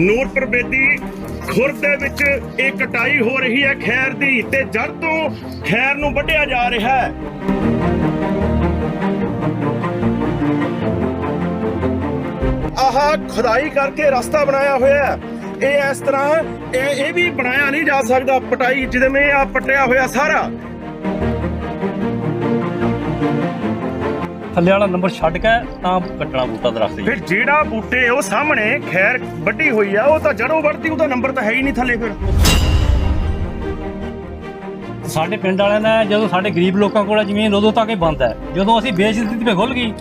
ਨੂਰਪੁਰ ਬੇਦੀ ਖੁਰਦ ਦੇ ਵਿੱਚ ਇਹ ਕਟਾਈ ਹੋ ਰਹੀ ਹੈ ਖੈਰ ਦੀ ਤੇ ਜੜ ਤੋਂ ਖੈਰ ਨੂੰ ਵੱਢਿਆ ਜਾ ਰਿਹਾ ਹੈ। ਆਹ ਖੁਦਾਈ ਕਰਕੇ ਰਸਤਾ ਬਣਾਇਆ ਹੋਇਆ ਹੈ। ਇਹ ਇਸ ਤਰ੍ਹਾਂ ਇਹ ਇਹ ਵੀ ਬਣਾਇਆ ਨਹੀਂ ਜਾ ਸਕਦਾ। ਪਟਾਈ ਜਿਵੇਂ ਆ ਪਟਿਆ ਹੋਇਆ ਸਾਰਾ। ਥੱਲੇ ਵਾਲਾ ਨੰਬਰ ਛੱਡ ਕੇ ਤਾਂ ਕੱਟਣਾ ਬੂਟਾ ਦਰਖਤ ਜੀ ਫਿਰ ਜਿਹੜਾ ਬੂਟੇ ਉਹ ਸਾਹਮਣੇ ਖੈਰ ਵੱਡੀ ਹੋਈ ਆ ਉਹ ਤਾਂ ਜੜੋਂ ਵੱਢਦੀ ਉਹਦਾ ਨੰਬਰ ਤਾਂ ਹੈ ਹੀ ਨਹੀਂ ਥੱਲੇ ਫਿਰ। ਸਾਡੇ ਪਿੰਡ ਵਾਲਿਆਂ ਨੇ ਜਦੋਂ ਸਾਡੇ ਗਰੀਬ ਲੋਕਾਂ ਕੋਲ ਜ਼ਮੀਨ ਉਦੋਂ ਤੱਕ ਹੀ ਬੰਦ ਹੈ। ਜਦੋਂ ਅਸੀਂ ਵੇਚ ਦਿੱਤੀ ਤੇ ਖੁੱਲ ਗਈ।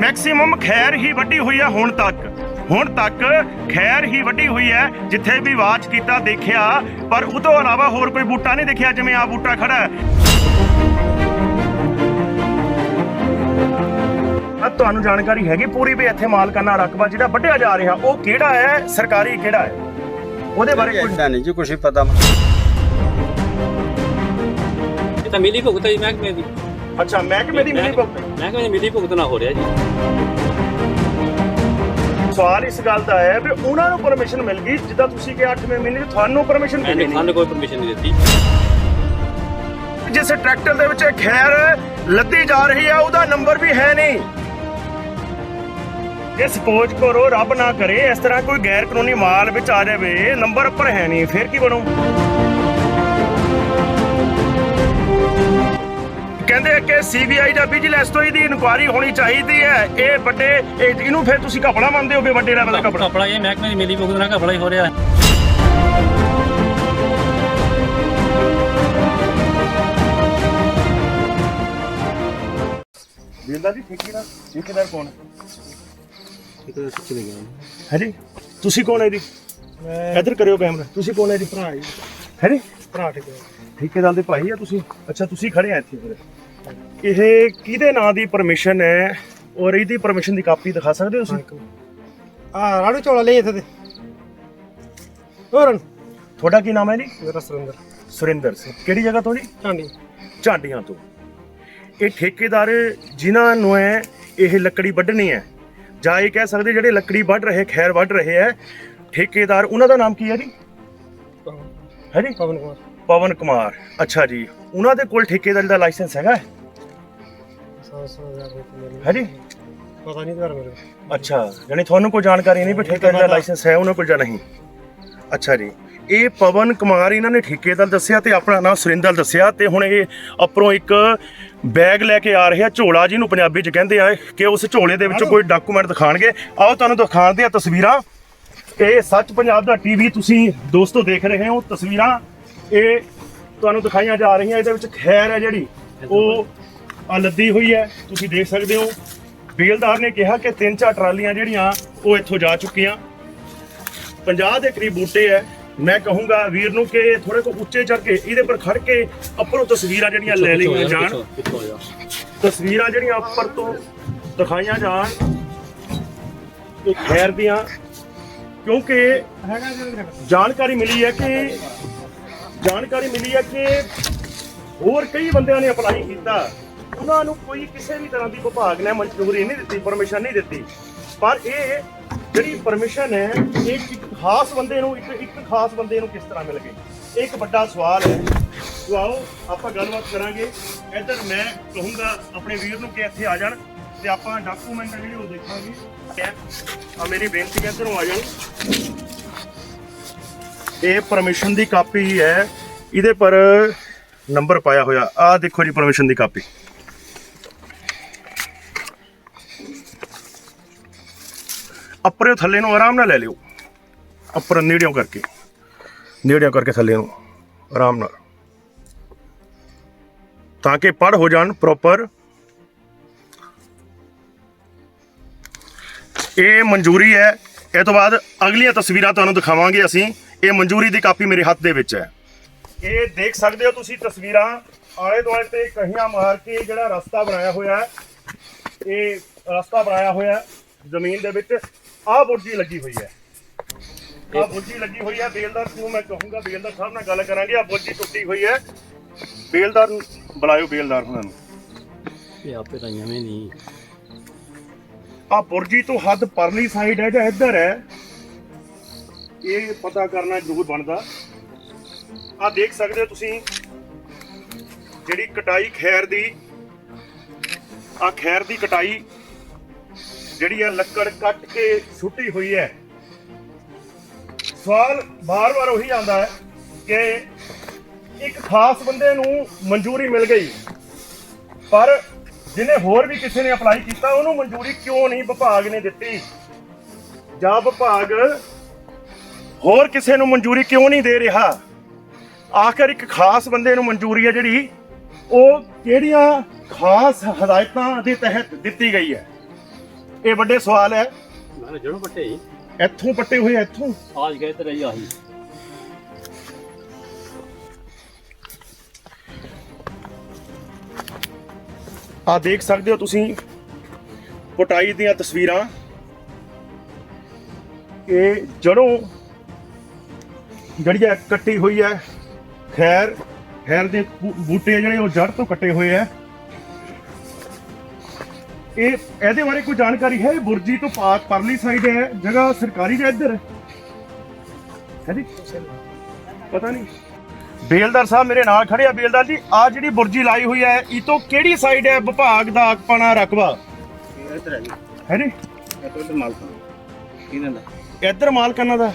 ਮੈਕਸਿਮਮ ਖੈਰ ਹੀ ਵੱਡੀ ਹੋਈ ਹੈ ਹੁਣ ਤੱਕ। ਹੁਣ ਤੱਕ ਖੈਰ ਹੀ ਵੱਡੀ ਹੋਈ ਹੈ ਜਿੱਥੇ ਵੀ ਵਾਚ ਕੀਤਾ ਦੇਖਿਆ ਪਰ ਉਹ ਤੋਂ ਇਲਾਵਾ ਹੋਰ ਕੋਈ ਬੂਟਾ ਨਹੀਂ ਦੇਖਿਆ ਜਿਵੇਂ ਆ ਬੂਟਾ ਖੜਾ ਹੈ। ਤੁਹਾਨੂੰ ਜਾਣਕਾਰੀ ਹੈਗੀ ਪੂਰੀ ਵੀ ਇੱਥੇ ਮਾਲਕਾਨਾ ਰਕਬਾ ਜਿਹੜਾ ਵੱਢਿਆ ਜਾ ਰਿਹਾ ਉਹ ਕਿਹੜਾ ਹੈ? ਸਰਕਾਰੀ ਕਿਹੜਾ ਹੈ? ਉਹਦੇ ਬਾਰੇ ਕੁਝ ਨਹੀਂ ਜੀ ਕੁਛ ਵੀ ਪਤਾ ਇਹ ਤਾਂ ਮਿਲੀ ਭੁਗਤ ਹੈ ਜੀ ਮਹਿਕਮੇ ਦੀ। ਅੱਛਾ ਮਹਿਕਮੇ ਦੀ ਮਿਲੀ ਭੁਗਤ? ਮਹਿਕਮੇ ਦੀ ਮਿਲੀ ਭੁਗਤ ਨਾ ਹੋ ਰਿਹਾ ਜੀ। ਸਵਾਲ ਇਸ ਗੱਲ ਦਾ ਹੈ ਵੀ ਉਹਨਾਂ ਨੂੰ ਪਰਮਿਸ਼ਨ ਮਿਲ ਗਈ ਜਿੱਦਾਂ ਤੁਸੀਂ ਕਿ 8ਵੇਂ ਮਹੀਨੇ ਤੁਹਾਨੂੰ ਪਰਮਿਸ਼ਨ ਮਿਲੀ ਨਹੀਂ ਸਾਨੂੰ ਕੋਈ ਪਰਮਿਸ਼ਨ ਨਹੀਂ ਦਿੱਤੀ। ਜਿਸ ਟਰੈਕਟਰ ਦੇ ਵਿੱਚ ਖੈਰ ਲੱਦੀ ਜਾ ਰਹੀ ਹੈ ਉਹਦਾ ਨੰਬਰ ਵੀ ਹੈ ਨਹੀਂ। ਜੇ ਸਪੋਜ਼ ਕਰੋ ਰੱਬ ਨਾ ਕਰੇ ਇਸ ਤਰ੍ਹਾਂ ਕੋਈ ਗੈਰ ਕਾਨੂੰਨੀ ਮਾਲ ਵਿੱਚ ਆ ਜਾਵੇ ਨੰਬਰ ਉੱਪਰ ਹੈ ਨਹੀਂ ਫਿਰ ਕੀ ਬਣੂ? ਕਹਿੰਦੇ ਆ ਕਿ ਸੀਬੀਆਈ ਜਾਂ ਵਿਜੀਲੈਂਸ ਤੋਂ ਇਹਦੀ ਇਨਕੁਆਇਰੀ ਹੋਣੀ ਚਾਹੀਦੀ ਹੈ। ਇਹ ਵੱਡੇ ਇਹ- ਇਹਨੂੰ ਫਿਰ ਤੁਸੀਂ ਕਪੜਾ ਮੰਨਦੇ ਹੋ ਵੀ ਵੱਡੇ ਲੈਵਲ ਦਾ ਕਪੜਾ ਕਪੜਾ ਇਹ ਮਹਿਕਮੇ ਦੀ ਮਿਲੀ ਭੁਗਤ ਨਾਲ ਕਪੜਾ ਹੀ ਹੋ ਰਿਹਾ ਹੈ। ਬਿੰਦਾ ਜੀ ਠੇਕੇਦਾਰ ਠੇਕੇਦਾਰ ਕੌਣ ਹੈ? ਹੈ ਜੀ? ਤੁਸੀਂ ਕੌਣ ਹੈ ਜੀ? ਇੱਧਰ ਕਰਿਓ ਕੈਮਰਾ। ਤੁਸੀਂ ਕੌਣ ਹੈ ਜੀ? ਭਰਾ ਜੀ। ਹੈ ਜੀ? ਭਰਾ ਠੇਕੇਦਾਰ ਦੇ ਭਾਈ ਆ ਤੁਸੀਂ? ਅੱਛਾ ਤੁਸੀਂ ਖੜੇ ਆ ਇੱਥੇ ਫਿਰ। ਇਹ ਕਿਹਦੇ ਨਾਂ ਦੀ ਪਰਮਿਸ਼ਨ ਹੈ? ਔਰ ਇਹਦੀ ਪਰਮਿਸ਼ਨ ਦੀ ਕਾਪੀ ਦਿਖਾ ਸਕਦੇ ਹੋ ਤੁਸੀਂ? ਆ ਰਾੜੂ ਚੋਲਾ ਲਈ ਇੱਥੇ ਤੇ। ਹੋਰ ਤੁਹਾਡਾ ਕੀ ਨਾਮ ਹੈ ਜੀ? ਮੇਰਾ ਸੁਰਿੰਦਰ। ਸੁਰਿੰਦਰ ਸਿੰਘ। ਕਿਹੜੀ ਜਗ੍ਹਾ ਤੋਂ ਜੀ? ਝਾਂਡੀ। ਝਾਂਡੀਆਂ ਤੋਂ। ਇਹ ਠੇਕੇਦਾਰ ਜਿਨ੍ਹਾਂ ਨੂੰ ਹੈ ਇਹ ਲੱਕੜੀ ਵੱਢਣੀ ਹੈ। ਜਾਂ ਇਹ ਕਹਿ ਸਕਦੇ ਜਿਹੜੇ ਲੱਕੜੀ ਵੱਢ ਰਹੇ ਖੈਰ ਵੱਢ ਰਹੇ ਹੈ ਠੇਕੇਦਾਰ ਉਹਨਾਂ ਦਾ ਨਾਮ ਕੀ ਹੈ ਜੀ? ਹੈ ਜੀ? ਪਵਨ ਕੁਮਾਰ। ਪਵਨ ਕੁਮਾਰ। ਅੱਛਾ ਜੀ ਉਹਨਾਂ ਦੇ ਕੋਲ ਠੇਕੇਦਾਰੀ ਦਾ ਲਾਇਸੈਂਸ ਹੈਗਾ। ਹੈ ਜੀ? ਪਤਾ ਨਹੀਂ ਮੇਰੇ ਅੱਛਾ ਯਾਨੀ ਤੁਹਾਨੂੰ ਕੋਈ ਜਾਣਕਾਰੀ ਨਹੀਂ ਵੀ ਠੇਕੇਦਾਰ ਦਾ ਲਾਇਸੈਂਸ ਹੈ ਉਹਨਾਂ ਕੋਲ ਜਾਂ ਨਹੀਂ? ਅੱਛਾ ਜੀ। ਇਹ ਪਵਨ ਕੁਮਾਰ ਇਹਨਾਂ ਨੇ ਠੇਕੇਦਾਰ ਦੱਸਿਆ ਤੇ ਆਪਣਾ ਨਾਮ ਸੁਰਿੰਦਰ ਦੱਸਿਆ ਤੇ ਹੁਣ ਇਹ ਉੱਪਰੋਂ ਇੱਕ ਬੈਗ ਲੈ ਕੇ ਆ ਰਿਹਾ ਝੋਲਾ ਜਿਹਨੂੰ ਪੰਜਾਬੀ ਚ ਕਹਿੰਦੇ ਆ ਕਿ ਉਸ ਝੋਲੇ ਦੇ ਵਿੱਚ ਕੋਈ ਡਾਕੂਮੈਂਟ ਦਿਖਾਣਗੇ। ਆਓ ਤੁਹਾਨੂੰ ਦਿਖਾਉਂਦੇ ਆ ਤਸਵੀਰਾਂ। ਇਹ ਸੱਚ ਪੰਜਾਬ ਦਾ ਟੀਵੀ ਤੁਸੀਂ ਦੋਸਤੋ ਦੇਖ ਰਹੇ ਹੋ। ਤਸਵੀਰਾਂ ਇਹ ਤੁਹਾਨੂੰ ਦਿਖਾਈਆਂ ਜਾ ਰਹੀਆਂ। ਇਹਦੇ ਵਿੱਚ ਖੈਰ ਹੈ ਜਿਹੜੀ, ਉਹ ਆ ਲੱਦੀ ਹੋਈ ਹੈ। ਤੁਸੀਂ ਦੇਖ ਸਕਦੇ ਹੋ। ਬੇਲਦਾਰ ਨੇ ਕਿਹਾ ਕਿ ਤਿੰਨ ਚਾਰ ਟਰਾਲੀਆਂ ਜਿਹੜੀਆਂ, ਉਹ ਇੱਥੋਂ ਜਾ ਚੁੱਕੀਆਂ। 50 ਦੇ ਕਰੀਬ ਬੂਟੇ ਹੈ। ਮੈਂ ਕਹੂੰਗਾ ਵੀਰ ਨੂੰ ਕਿ ਥੋੜੇ ਕੋ ਉੱਚੇ ਚੜ ਕੇ ਇਹਦੇ ਪਰ ਖੜ ਕੇ ਉੱਪਰੋਂ ਤਸਵੀਰਾਂ ਜਿਹੜੀਆਂ ਲੈ ਲਈਆਂ ਜਾਣ। ਤਸਵੀਰਾਂ ਜਿਹੜੀਆਂ ਉੱਪਰ ਤੋਂ ਦਿਖਾਈਆਂ ਜਾਣ ਇਹ ਖੈਰ ਦੀਆਂ ਕਿਉਂਕਿ ਜਾਣਕਾਰੀ ਮਿਲੀ ਹੈ ਕਿ ਜਾਣਕਾਰੀ ਮਿਲੀ ਹੈ ਕਿ ਹੋਰ ਕਈ ਬੰਦਿਆਂ ਨੇ ਅਪਲਾਈ ਕੀਤਾ। ਉਹਨਾਂ ਨੂੰ ਕੋਈ ਕਿਸੇ ਵੀ ਤਰ੍ਹਾਂ ਦੀ ਵਿਭਾਗ ਨੇ ਮਨਜ਼ੂਰੀ ਨਹੀਂ ਦਿੱਤੀ ਪਰਮਿਸ਼ਨ ਨਹੀਂ ਦਿੱਤੀ। ਪਰ ਇਹ ਜਿਹੜੀ ਪਰਮਿਸ਼ਨ ਹੈ, ਇਹ ਇੱਕ ਖਾਸ ਬੰਦੇ ਨੂੰ, ਇੱਕ ਇੱਕ ਖਾਸ ਬੰਦੇ ਨੂੰ ਕਿਸ ਤਰ੍ਹਾਂ ਮਿਲ ਗਈ? ਇਹ ਇੱਕ ਵੱਡਾ ਸਵਾਲ ਹੈ। ਸੋ ਆਓ ਆਪਾਂ ਗੱਲਬਾਤ ਕਰਾਂਗੇ। ਇੱਧਰ ਮੈਂ ਕਹੂੰਗਾ ਆਪਣੇ ਵੀਰ ਨੂੰ ਕਿ ਇੱਥੇ ਆ ਜਾਣ ਤੇ ਆਪਾਂ ਡਾਕੂਮੈਂਟ ਜਿਹੜੇ ਉਹ ਦੇਖਾਂਗੇ। ਆ ਮੇਰੀ ਬੇਨਤੀ ਹੈ, ਇੱਧਰੋਂ ਆ ਜਾਣ ਇਹ ਪਰਮਿਸ਼ਨ ਦੀ ਕਾਪੀ ਹੈ। ਇਹਦੇ ਪਰ ਨੰਬਰ ਪਾਇਆ ਹੋਇਆ। ਆ ਦੇਖੋ ਜੀ ਪਰਮਿਸ਼ਨ ਦੀ ਕਾਪੀ। ਉੱਪਰੋਂ ਥੱਲੇ ਨੂੰ ਆਰਾਮ ਨਾਲ ਲੈ ਲਿਓ। ਉੱਪਰ ਨੇੜਿਓਂ ਕਰਕੇ। ਨੇੜਿਓਂ ਕਰਕੇ ਥੱਲੇ ਨੂੰ, ਆਰਾਮ ਨਾਲ। ਤਾਂ ਕਿ ਪੜ ਹੋ ਜਾਣ ਪ੍ਰੋਪਰ ਇਹ ਮਨਜ਼ੂਰੀ ਹੈ। ਇਹ ਤੋਂ ਬਾਅਦ ਅਗਲੀਆਂ ਤਸਵੀਰਾਂ ਤੁਹਾਨੂੰ ਦਿਖਾਵਾਂਗੇ ਅਸੀਂ। ਇਹ ਮਨਜ਼ੂਰੀ ਦੀ ਕਾਪੀ ਮੇਰੇ ਹੱਥ ਦੇ ਵਿੱਚ ਹੈ। ਇਹ ਦੇਖ ਸਕਦੇ ਹੋ ਤੁਸੀਂ ਤਸਵੀਰਾਂ। ਆਲੇ ਦੁਆਲੇ ਤੇ ਕਹੀਆਂ ਮਾਰ ਕੇ ਜਿਹੜਾ ਰਸਤਾ ਬਣਾਇਆ ਹੋਇਆ ਹੈ। ਇਹ ਰਸਤਾ ਬਣਾਇਆ ਹੋਇਆ ਜ਼ਮੀਨ ਦੇ ਵਿੱਚ। ਆਹ ਬੁਰਜੀ ਲੱਗੀ ਹੋਈ ਹੈ। ਆਹ ਬੁਰਜੀ ਲੱਗੀ ਹੋਈ ਹੈ। ਬੇਲਦਾਰ ਨੂੰ ਮੈਂ ਕਹੂੰਗਾ ਬੇਲਦਾਰ ਸਾਹਿਬ ਨਾਲ ਗੱਲ ਕਰਾਂਗੇ। ਆਹ ਬੁਰਜੀ ਟੁੱਟੀ ਹੋਈ ਹੈ। ਬੇਲਦਾਰ ਨੂੰ ਬੁਲਾਇਓ ਬੇਲਦਾਰ ਉਹਨਾਂ ਨੂੰ। ਇਹ ਆਪੇ ਤਾਂ ਐਵੇਂ ਨਹੀਂ। ਆ ਬੁਰਜੀ ਤੋਂ ਹੱਦ ਪਰਲੀ ਸਾਈਡ ਹੈ ਜਾਂ ਇੱਧਰ ਹੈ ਇਹ ਪਤਾ ਕਰਨਾ ਜ਼ਰੂਰ ਬਣਦਾ। ਆ ਦੇਖ ਸਕਦੇ ਹੋ ਤੁਸੀਂ ਜਿਹੜੀ ਕਟਾਈ ਖੈਰ ਦੀ ਆ ਖੈਰ ਦੀ ਕਟਾਈ ਜਿਹੜੀ ਆ ਲੱਕੜ ਕੱਟ ਕੇ ਸੁੱਟੀ ਹੋਈ ਹੈ। ਸਵਾਲ ਬਾਰ-ਬਾਰ ਉਹੀ ਆਉਂਦਾ ਹੈ ਕਿ ਇੱਕ ਖਾਸ ਬੰਦੇ ਨੂੰ ਮਨਜ਼ੂਰੀ ਮਿਲ ਗਈ, ਪਰ ਜਿਹਨੇ ਹੋਰ ਵੀ ਕਿਸੇ ਨੇ ਅਪਲਾਈ ਕੀਤਾ, ਉਹਨੂੰ ਮਨਜ਼ੂਰੀ ਕਿਉਂ ਨਹੀਂ ਵਿਭਾਗ ਨੇ ਦਿੱਤੀ? ਜਾਂ ਵਿਭਾਗ ਹੋਰ ਕਿਸੇ ਨੂੰ ਮਨਜ਼ੂਰੀ ਕਿਉਂ ਨਹੀਂ ਦੇ ਰਿਹਾ? ਆਖਰ ਇੱਕ ਖਾਸ ਬੰਦੇ ਨੂੰ ਮਨਜ਼ੂਰੀ ਹੈ ਜਿਹੜੀ, ਉਹ ਕਿਹੜੀਆਂ ਖਾਸ ਹਦਾਇਤਾਂ ਦੇ ਤਹਿਤ ਦਿੱਤੀ ਗਈ ਹੈ? ਇਹ ਵੱਡੇ ਸਵਾਲ ਹੈ। ਮੈਂ ਜੜੋਂ ਪੱਟੇ ਹੀ ਇੱਥੋਂ ਪੱਟੇ ਹੋਏ ਇੱਥੋਂ? ਆਜ ਗਏ ਤੇ ਰਹੀ ਆਹੀ? ਆ ਦੇਖ ਸਕਦੇ ਹੋ ਤੁਸੀਂ ਪਟਾਈ ਦੀਆਂ ਤਸਵੀਰਾਂ। ਇਹ ਜੜੋਂ ਜਿਹੜੀ ਕੱਟੀ ਹੋਈ ਹੈ। ਖੈਰ ਖੈਰ ਦੇ ਬੂਟੇ ਜਿਹੜੇ ਉਹ ਜੜ ਤੋਂ ਕੱਟੇ ਹੋਏ ਹੈ। ਇਹ ਇਹਦੇ ਬਾਰੇ ਕੋਈ ਜਾਣਕਾਰੀ ਹੈ? ਇਹ ਬੁਰਜੀ ਤੋਂ ਪਾਕ ਪਰਲੀ ਸਾਈਡ ਹੈ। ਜਗ੍ਹਾ ਸਰਕਾਰੀ ਜਾਂ ਇੱਧਰ? ਹੈ ਹੈ ਜੀ? ਪਤਾ ਨਹੀਂ। ਬੇਲਦਾਰ ਸਾਹਿਬ ਮੇਰੇ ਨਾਲ ਖੜੇ ਆ। ਬੇਲਦਾਰ ਜੀ ਆ ਜਿਹੜੀ ਬੁਰਜੀ ਲਾਈ ਹੋਈ ਹੈ ਇਹ ਤੋਂ ਕਿਹੜੀ ਸਾਈਡ ਹੈ? ਵਿਭਾਗ ਦਾ ਆਪਣਾ ਰਕਬਾ? ਇੱਧਰ ਹੈ ਜੀ। ਹੈ ਜੀ? ਇੱਧਰ ਮਾਲਕਾਂ ਕਿਹਨਾਂ ਦਾ। ਇੱਧਰ ਮਾਲਕਾਨਾ ਦਾ?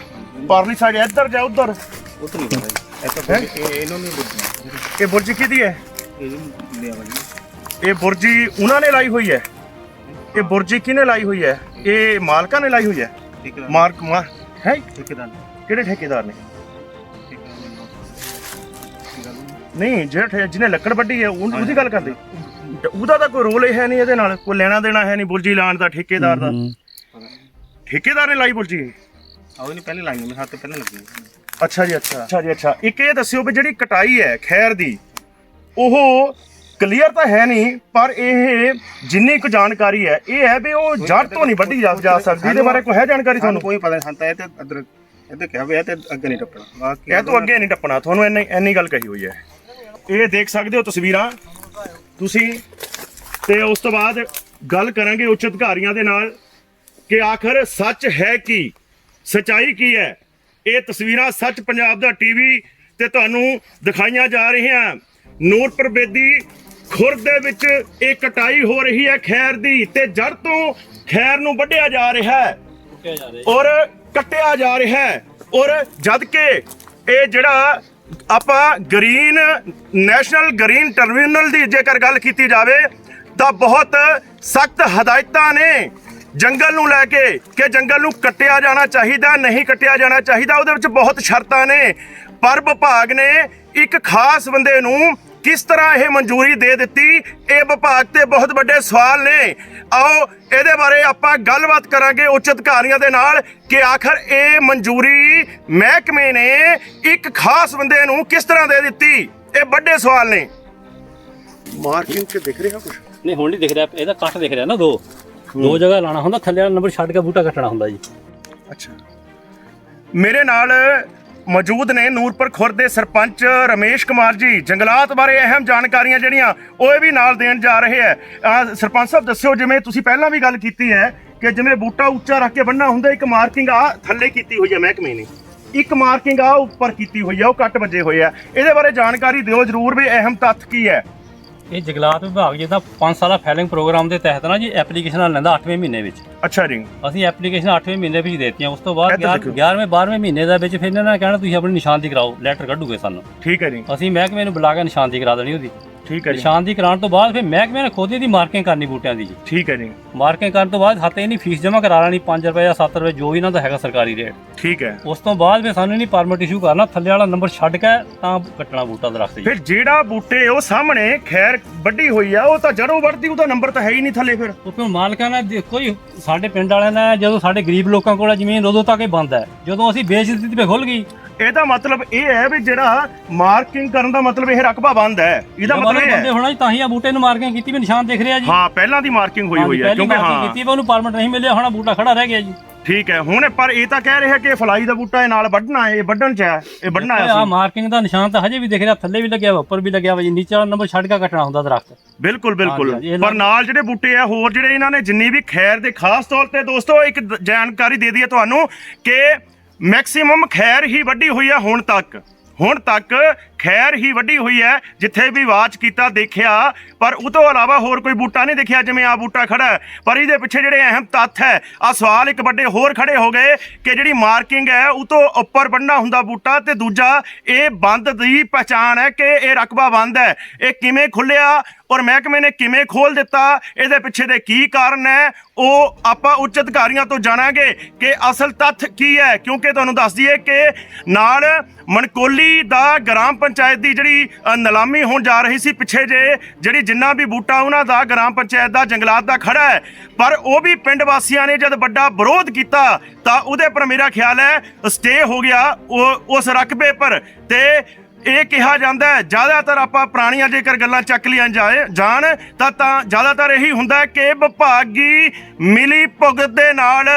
ਪਰਲੀ ਸਾਈਡ ਇੱਧਰ ਜਾਂ ਉੱਧਰ? ਉੱਧਰ ਨਹੀਂ ਪਤਾ ਜੀ ਹੈਂ? ਇਹ ਇਹਨਾਂ ਨੂੰ ਦਿੱਤੀ ਇਹ ਬੁਰਜੀ ਕਿਹਦੀ ਹੈ? ਇਹ ਲਿਆ ਵਾ ਜੀ। ਇਹ ਬੁਰਜੀ ਉਹਨਾਂ ਨੇ ਲਾਈ ਹੋਈ ਹੈ। ਇਹ ਬੁਰਜੀ ਕਿਹਨੇ ਲਾਈ ਹੋਈ ਹੈ? ਇਹ ਮਾਲਕਾਂ ਨੇ ਲਾਈ ਹੋਈ ਹੈ? ਠੀਕ ਹੈ ਮਾਰਕ ਮਾਰ ਹੈ? ਠੇਕੇਦਾਰ ਕਿਹੜੇ ਠੇਕੇਦਾਰ ਨੇ? ਨਹੀਂ ਜਿਹੜਾ ਜਿਹਨੇ ਲੱਕੜ ਵੱਢੀ ਹੈ ਉਹ- ਉਹਦੀ ਗੱਲ ਕਰਦੇ। ਤੇ ਉਹਦਾ ਤਾਂ ਕੋਈ ਰੋਲ ਹੀ ਹੈ ਨਹੀਂ ਇਹਦੇ ਨਾਲ। ਕੋਈ ਲੈਣਾ ਦੇਣਾ ਹੈ ਨਹੀਂ ਬੁਰਜੀ ਲਾਉਣ ਦਾ ਠੇਕੇਦਾਰ ਦਾ। ਠੇਕੇਦਾਰ ਨੇ ਲਾਈ ਬੁਰਜੀ? ਆਉ ਨਹੀਂ ਪਹਿਲੇ ਲਾਈਆਂ ਮੇਰੇ ਹੱਥ ਤੋਂ ਪਹਿਲਾਂ ਲੱਗੀ ਅੱਛਾ ਜੀ ਅੱਛਾ। ਅੱਛਾ ਜੀ ਅੱਛਾ। ਇੱਕ ਇਹ ਦੱਸਿਓ ਵੀ ਜਿਹੜੀ ਕਟਾਈ ਹੈ ਖੈਰ ਦੀ ਉਹ ਕਲੀਅਰ ਤਾਂ ਹੈ ਨਹੀਂ ਪਰ ਇਹ ਜਿੰਨੀ ਕੁ ਜਾਣਕਾਰੀ ਹੈ ਇਹ ਹੈ ਵੀ ਉਹ ਜੜ ਤੋਂ ਨਹੀਂ ਵੱਢੀ ਜਾ ਜਾ ਸਕਦੀ ਇਹਦੇ ਬਾਰੇ ਕੋਈ ਹੈ ਜਾਣਕਾਰੀ ਤੁਹਾਨੂੰ? ਕੋਈ ਪਤਾ ਨਹੀਂ ਸੰਤਾ ਇਹ ਤੇ ਅਦਰ ਇੱਧਰ ਕਿਹਾ ਹੋਇਆ ਤੇ ਅੱਗੇ ਨਹੀਂ ਟੱਪਣਾ ਬਾਕੀ ਇਹ ਤੋਂ ਅੱਗੇ ਨਹੀਂ ਟੱਪਣਾ ਤੁਹਾਨੂੰ ਇੰਨੀ ਇੰਨੀ ਗੱਲ ਕਹੀ ਹੋਈ ਹੈ। ਇਹ ਦੇਖ ਸਕਦੇ ਹੋ ਤਸਵੀਰਾਂ। ਤੁਸੀਂ ਤੇ ਉਸ ਤੋਂ ਬਾਅਦ ਗੱਲ ਕਰਾਂਗੇ ਉੱਚ ਅਧਿਕਾਰੀਆਂ ਦੇ ਨਾਲ ਕਿ ਆਖਰ ਸੱਚ ਹੈ ਕੀ ਸਚਾਈ ਕੀ ਹੈ? ਇਹ ਤਸਵੀਰਾਂ ਸੱਚ ਪੰਜਾਬ ਦਾ ਟੀਵੀ ਤੇ ਤੁਹਾਨੂੰ ਦਿਖਾਈਆਂ ਜਾ ਰਹੀਆਂ। ਨੂਰਪੁਰ ਬੇਦੀ ਖੁਰਦ ਦੇ ਵਿੱਚ ਇਹ ਕਟਾਈ ਹੋ ਰਹੀ ਹੈ ਖੈਰ ਦੀ ਤੇ ਜੜ ਤੋਂ ਖੈਰ ਨੂੰ ਵੱਢਿਆ ਜਾ ਰਿਹਾ ਹੈ। ਔਰ ਕੱਟਿਆ ਜਾ ਰਿਹਾ ਹੈ। ਔਰ ਜਦ ਕਿ ਇਹ ਜਿਹੜਾ ਆਪਾਂ ਗ੍ਰੀਨ ਨੈਸ਼ਨਲ ਗ੍ਰੀਨ ਟਰਮੀਨਲ ਦੀ ਜੇਕਰ ਗੱਲ ਕੀਤੀ ਜਾਵੇ ਤਾਂ ਬਹੁਤ ਸਖਤ ਹਦਾਇਤਾਂ ਨੇ ਜੰਗਲ ਨੂੰ ਲੈ ਕੇ ਕਿ ਜੰਗਲ ਨੂੰ ਕੱਟਿਆ ਜਾਣਾ ਚਾਹੀਦਾ ਨਹੀਂ ਕੱਟਿਆ ਜਾਣਾ ਚਾਹੀਦਾ। ਉਹਦੇ ਵਿੱਚ ਬਹੁਤ ਸ਼ਰਤਾਂ ਨੇ। ਪਰ ਵਿਭਾਗ ਨੇ ਇੱਕ ਖਾਸ ਬੰਦੇ ਨੂੰ ਕਿਸ ਤਰ੍ਹਾਂ ਇਹ ਮਨਜ਼ੂਰੀ ਦੇ ਦਿੱਤੀ? ਇਹ ਵਿਭਾਗ ਤੇ ਬਹੁਤ ਵੱਡੇ ਸਵਾਲ ਨੇ। ਆਓ ਇਹਦੇ ਬਾਰੇ ਆਪਾਂ ਗੱਲਬਾਤ ਕਰਾਂਗੇ ਉੱਚ ਅਧਿਕਾਰੀਆਂ ਦੇ ਨਾਲ ਕਿ ਆਖਰ ਇਹ ਮਨਜ਼ੂਰੀ ਮਹਿਕਮੇ ਨੇ ਇੱਕ ਖਾਸ ਬੰਦੇ ਨੂੰ ਕਿਸ ਤਰ੍ਹਾਂ ਦੇ ਦਿੱਤੀ? ਇਹ ਵੱਡੇ ਸਵਾਲ ਨੇ। ਮਾਰਕਿੰਗ ਤੇ ਦਿਖ ਰਿਹਾ ਕੁਝ ਨਹੀਂ ਹੁਣ ਨਹੀਂ ਦਿਖ ਰਿਹਾ ਇਹਦਾ ਕੱਟ ਦਿਖ ਰਿਹਾ ਨਾ ਦੋ। ਦੋ ਜਗ੍ਹਾ ਲਾਣਾ ਹੁੰਦਾ ਥੱਲੇ ਵਾਲਾ ਨੰਬਰ ਛੱਡ ਕੇ ਬੂਟਾ ਕੱਟਣਾ ਹੁੰਦਾ ਜੀ। ਅੱਛਾ। ਮੇਰੇ ਨਾਲ ਮੌਜੂਦ ਨੇ ਨੂਰਪੁਰ ਖੁਰ ਦੇ ਸਰਪੰਚ ਰਮੇਸ਼ ਕੁਮਾਰ ਜੀ। ਜੰਗਲਾਤ ਬਾਰੇ ਅਹਿਮ ਜਾਣਕਾਰੀਆਂ ਜਿਹੜੀਆਂ ਉਹ ਇਹ ਵੀ ਨਾਲ ਦੇਣ ਜਾ ਰਹੇ ਹੈ। ਸਰਪੰਚ ਸਾਹਿਬ, ਦੱਸਿਓ ਜਿਵੇਂ ਤੁਸੀਂ ਪਹਿਲਾਂ ਵੀ ਗੱਲ ਕੀਤੀ ਹੈ ਕਿ ਜਿਵੇਂ ਬੂਟਾ ਉੱਚਾ ਰੱਖ ਕੇ ਬੰਨਣਾ ਹੁੰਦਾ, ਇੱਕ ਮਾਰਕਿੰਗ ਆ ਥੱਲੇ ਕੀਤੀ ਹੋਈ ਹੈ ਮਹਿਕਮੇ ਨੇ। ਇੱਕ ਮਾਰਕਿੰਗ ਆ ਉੱਪਰ ਕੀਤੀ ਹੋਈ ਆ ਉਹ ਕੱਟ ਵੱਜੇ ਹੋਏ ਆ ਇਹਦੇ ਬਾਰੇ ਜਾਣਕਾਰੀ ਦਿਓ, ਜਰੂਰ ਵੀ ਅਹਿਮ ਤੱਥ ਕੀ ਹੈ। ਇਹ ਜੰਗਲਾਤ ਵਿਭਾਗ ਜਿੱਦਾਂ 5 ਸਾਲਾ ਫਾਈਲਿੰਗ ਪ੍ਰੋਗਰਾਮ ਦੇ ਤਹਿਤ ਨਾ ਜੀ ਐਪਲੀਕੇਸ਼ਨਾਂ ਲੈਂਦਾ 8ਵੇਂ ਮਹੀਨੇ ਵਿੱਚ। ਅੱਛਾ ਜੀ। ਅਸੀਂ ਐਪਲੀਕੇਸ਼ਨ 8ਵੇਂ ਮਹੀਨੇ ਵਿੱਚ ਦੇਤੀਆਂ ਉਸ ਤੋਂ ਬਾਅਦ ਇੱਧਰ ਦੇਖੋ। 11ਵੇਂ 12ਵੇਂ ਮਹੀਨੇ ਦਾ ਵਿੱਚ ਫਿਰ ਇਹਨਾਂ ਨੇ ਕਹਿਣਾ ਤੁਸੀਂ ਆਪਣੀ ਨਿਸ਼ਾਨਦੀ ਕਰਾਓ ਲੈਟਰ ਕੱਢੂਗੇ ਸਾਨੂੰ। ਠੀਕ ਹੈ ਜੀ। ਅਸੀਂ ਮਹਿਕਮੇ ਨੂੰ ਬੁਲਾ ਕੇ ਨਿਸ਼ਾਨਦੀ ਕਰਾ ਦੇਣੀ ਉਹਦੀ। ਠੀਕ ਹੈ ਜੀ। ਨਿਸ਼ਾਨਦੀ ਕਰਾਉਣ ਤੋਂ ਬਾਅਦ ਫਿਰ ਮਹਿਕਮੇ ਨੇ ਖੁਦ ਇਹਦੀ ਮਾਰਕਿੰਗ ਕਰਨੀ ਬੂਟਿਆਂ ਦੀ ਜੀ। ਠੀਕ ਹੈ ਜੀ। ਮਾਰਕਿੰਗ ਕਰਨ ਤੋਂ ਬਾਅਦ ਹੱਥੇ ਇਹਨੀ ਫੀਸ ਜਮ੍ਹਾਂ ਕਰਾ ਲੈਣੀ 5 ਰੁਪਏ ਜਾਂ 7 ਰੁਪਏ ਜੋ ਵੀ ਇਹਨਾਂ ਦਾ ਹੈਗਾ ਸਰਕਾਰੀ ਰੇਟ। ਠੀਕ ਹੈ। ਉਸ ਤੋਂ ਬਾਅਦ ਫਿਰ ਸਾਨੂੰ ਇਹਨੀ ਪਰਮਿਟ ਇਸ਼ੂ ਕਰਨਾ ਥੱਲੇ ਵਾਲਾ ਨੰਬਰ ਛੱਡ ਕੇ ਤਾਂ ਕੱਟਣਾ ਬੂਟਾ ਦਰਖਤ ਜੀ। ਫਿਰ ਜਿਹੜਾ ਬੂਟੇ ਉਹ ਸਾਹਮਣੇ ਖੈਰ ਵੱਡੀ ਹੋਈ ਆ ਉਹ ਤਾਂ ਜੜੋਂ ਵੱਢਦੀ ਉਹਦਾ ਨੰਬਰ ਤਾਂ ਹੈ ਹੀ ਨਹੀਂ ਥੱਲੇ ਫਿਰ। ਉਹ ਕਿਉਂ ਮਾਲਕਾਂ ਨੇ ਦੇਖੋ ਜੀ ਸਾਡੇ ਪਿੰਡ ਵਾਲਿਆਂ ਨੇ ਜਦੋਂ ਸਾਡੇ ਗਰੀਬ ਲੋਕਾਂ ਕੋਲ ਜ਼ਮੀਨ ਉਦੋਂ ਤੱਕ ਹੀ ਬੰਦ ਹੈ। ਜਦੋਂ ਅਸੀਂ ਵੇਚ ਦਿੱਤੀ ਤੇ ਖੁੱਲ ਗਈ। ਇਹਦਾ ਮਤਲਬ ਇਹ ਹੈ ਵੀ ਜਿਹੜਾ ਮਾਰਕਿੰਗ ਕਰਨ ਦਾ ਮਤਲਬ ਇਹ ਰਕਬਾ ਬੰਦ ਹੈ। ਇਹਦਾ ਇਹ ਬੰਦੇ ਹੈ ਹੋਣਾ ਜੀ ਤਾਂ ਹੀ ਆ ਬੂਟੇ ਨੂੰ ਮਾਰਕਿੰਗ ਕੀਤੀ ਵੀ ਨਿਸ਼ਾਨ ਦਿਖ ਰਿਹਾ ਜੀ। ਹਾਂ ਪਹਿਲਾਂ ਦੀ ਮਾਰਕਿੰਗ ਹੋਈ ਹੋਈ ਹੈ ਕਿਉਂਕਿ ਹਾਂ। ਕੀਤੀ ਵੀ ਉਹਨੂੰ ਪਰਮਿਟ ਨਹੀਂ ਮਿਲਿਆ ਹੁਣ ਬੂਟਾ ਖੜਾ ਰਹਿ ਗਿਆ ਜੀ। ਠੀਕ ਹੈ ਹੁਣ ਪਰ ਇਹ ਤਾਂ ਕਹਿ ਰਿਹਾ ਕਿ ਫਲਾਈ ਦਾ ਬੂਟਾ ਇਹ ਨਾਲ ਵੱਢਣਾ ਹੈ ਇਹ ਵੱਢਣ ਚ ਹੈ ਇਹ ਵੱਢਣਾ ਆ ਹੈ ਮਾਰਕਿੰਗ ਦਾ ਨਿਸ਼ਾਨ ਤਾਂ ਹਜੇ ਵੀ ਦਿਖ ਰਿਹਾ ਥੱਲੇ ਵੀ ਲੱਗਿਆ ਵਾ ਉੱਪਰ ਵੀ ਲੱਗਿਆ ਵਾ ਜੀ ਨੀਚੇ ਵਾਲਾ ਨੰਬਰ ਛੱਡ ਕੇ ਕੱਟਣਾ ਹੁੰਦਾ ਦਰਖਤ। ਬਿਲਕੁਲ ਬਿਲਕੁਲ। ਹਾਂਜੀ, ਇਹ ਪਰ ਨਾਲ ਜਿਹੜੇ ਬੂਟੇ ਆ ਹੋਰ ਜਿਹੜੇ ਇਹਨਾਂ ਨੇ ਜਿੰਨੀ ਵੀ ਖੈਰ ਦੇ ਖਾਸ ਤੌਰ ਤੇ ਦੋਸਤੋ ਇੱਕ ਦ- ਜਾਣਕਾਰੀ ਦੇ ਦਈਏ ਤੁਹਾਨੂੰ ਕਿ ਮੈਕਸਿਮਮ ਖੈਰ ਹੀ ਵੱਢੀ ਹੋਈ ਹੈ ਹੁਣ ਤੱਕ। ਹੁਣ ਤੱਕ ਖੈਰ ਹੀ ਵੱਢੀ ਹੋਈ ਹੈ, ਜਿੱਥੇ ਵੀ ਵਾਚ ਕੀਤਾ, ਦੇਖਿਆ, ਪਰ ਉਹ ਤੋਂ ਇਲਾਵਾ ਹੋਰ ਕੋਈ ਬੂਟਾ ਨਹੀਂ ਦੇਖਿਆ, ਜਿਵੇਂ ਆ ਬੂਟਾ ਖੜਾ ਪਰ ਇਹਦੇ ਪਿੱਛੇ ਜਿਹੜੇ ਅਹਿਮ ਤੱਥ ਹੈ ਆ ਸਵਾਲ ਇੱਕ ਵੱਡੇ ਹੋਰ ਖੜੇ ਹੋ ਗਏ ਕਿ ਜਿਹੜੀ ਮਾਰਕਿੰਗ ਹੈ, ਉਹ ਤੋਂ ਉੱਪਰ ਬੰਨਾ ਹੁੰਦਾ ਬੂਟਾ ਤੇ ਦੂਜਾ ਇਹ ਬੰਦ ਦੀ ਪਛਾਣ ਹੈ ਕਿ ਇਹ ਰਕਬਾ ਬੰਦ ਹੈ। ਇਹ ਕਿਵੇਂ ਖੁੱਲਿਆ ਔਰ ਮਹਿਕਮੇ ਨੇ ਕਿਵੇਂ ਖੋਲ ਦਿੱਤਾ? ਇਹਦੇ ਪਿੱਛੇ ਦੇ ਕੀ ਕਾਰਨ ਹੈ? ਉਹ ਆਪਾਂ ਉੱਚ ਅਧਿਕਾਰੀਆਂ ਤੋਂ ਜਾਣਾਂਗੇ ਕਿ ਅਸਲ ਤੱਥ ਕੀ ਹੈ। ਕਿਉਂਕਿ ਤੁਹਾਨੂੰ ਦੱਸ ਦਈਏ ਕਿ ਨਾਲ ਮਣਕੋਲੀ ਦਾ ਗ੍ਰਾਮ ਪੰਚਾਇਤ ਦੀ ਜਿਹੜੀ ਨਿਲਾਮੀ ਹੋਣ ਜਾ ਰਹੀ ਸੀ ਪਿੱਛੇ ਜੇ, ਜਿਹੜੀ ਜਿੰਨਾ ਵੀ ਬੂਟਾ ਉਹਨਾਂ ਦਾ ਗ੍ਰਾਮ ਪੰਚਾਇਤ ਦਾ ਜੰਗਲਾਤ ਦਾ ਖੜਾ ਹੈ। ਪਰ ਉਹ ਵੀ ਪਿੰਡ ਵਾਸੀਆਂ ਨੇ ਜਦ ਵੱਡਾ ਵਿਰੋਧ ਕੀਤਾ, ਤਾਂ ਉਹਦੇ ਪਰ ਮੇਰਾ ਖਿਆਲ ਹੈ ਸਟੇ ਹੋ ਗਿਆ ਉਹ, ਉਸ ਰਕਬੇ ਪਰ। ਤੇ ਇਹ ਕਿਹਾ ਜਾਂਦਾ ਹੈ ਜ਼ਿਆਦਾਤਰ ਆਪਾਂ ਪੁਰਾਣੀਆਂ ਜੇਕਰ ਗੱਲਾਂ ਚੱਕ ਲੀਆਂ ਜਾਏ ਜਾਣ ਤਾਂ ਤਾਂ ਜ਼ਿਆਦਾਤਰ ਇਹੀ ਹੁੰਦਾ ਹੈ ਕਿ ਵਿਭਾਗੀ ਮਿਲੀ ਭੁਗਤ ਦੇ ਨਾਲ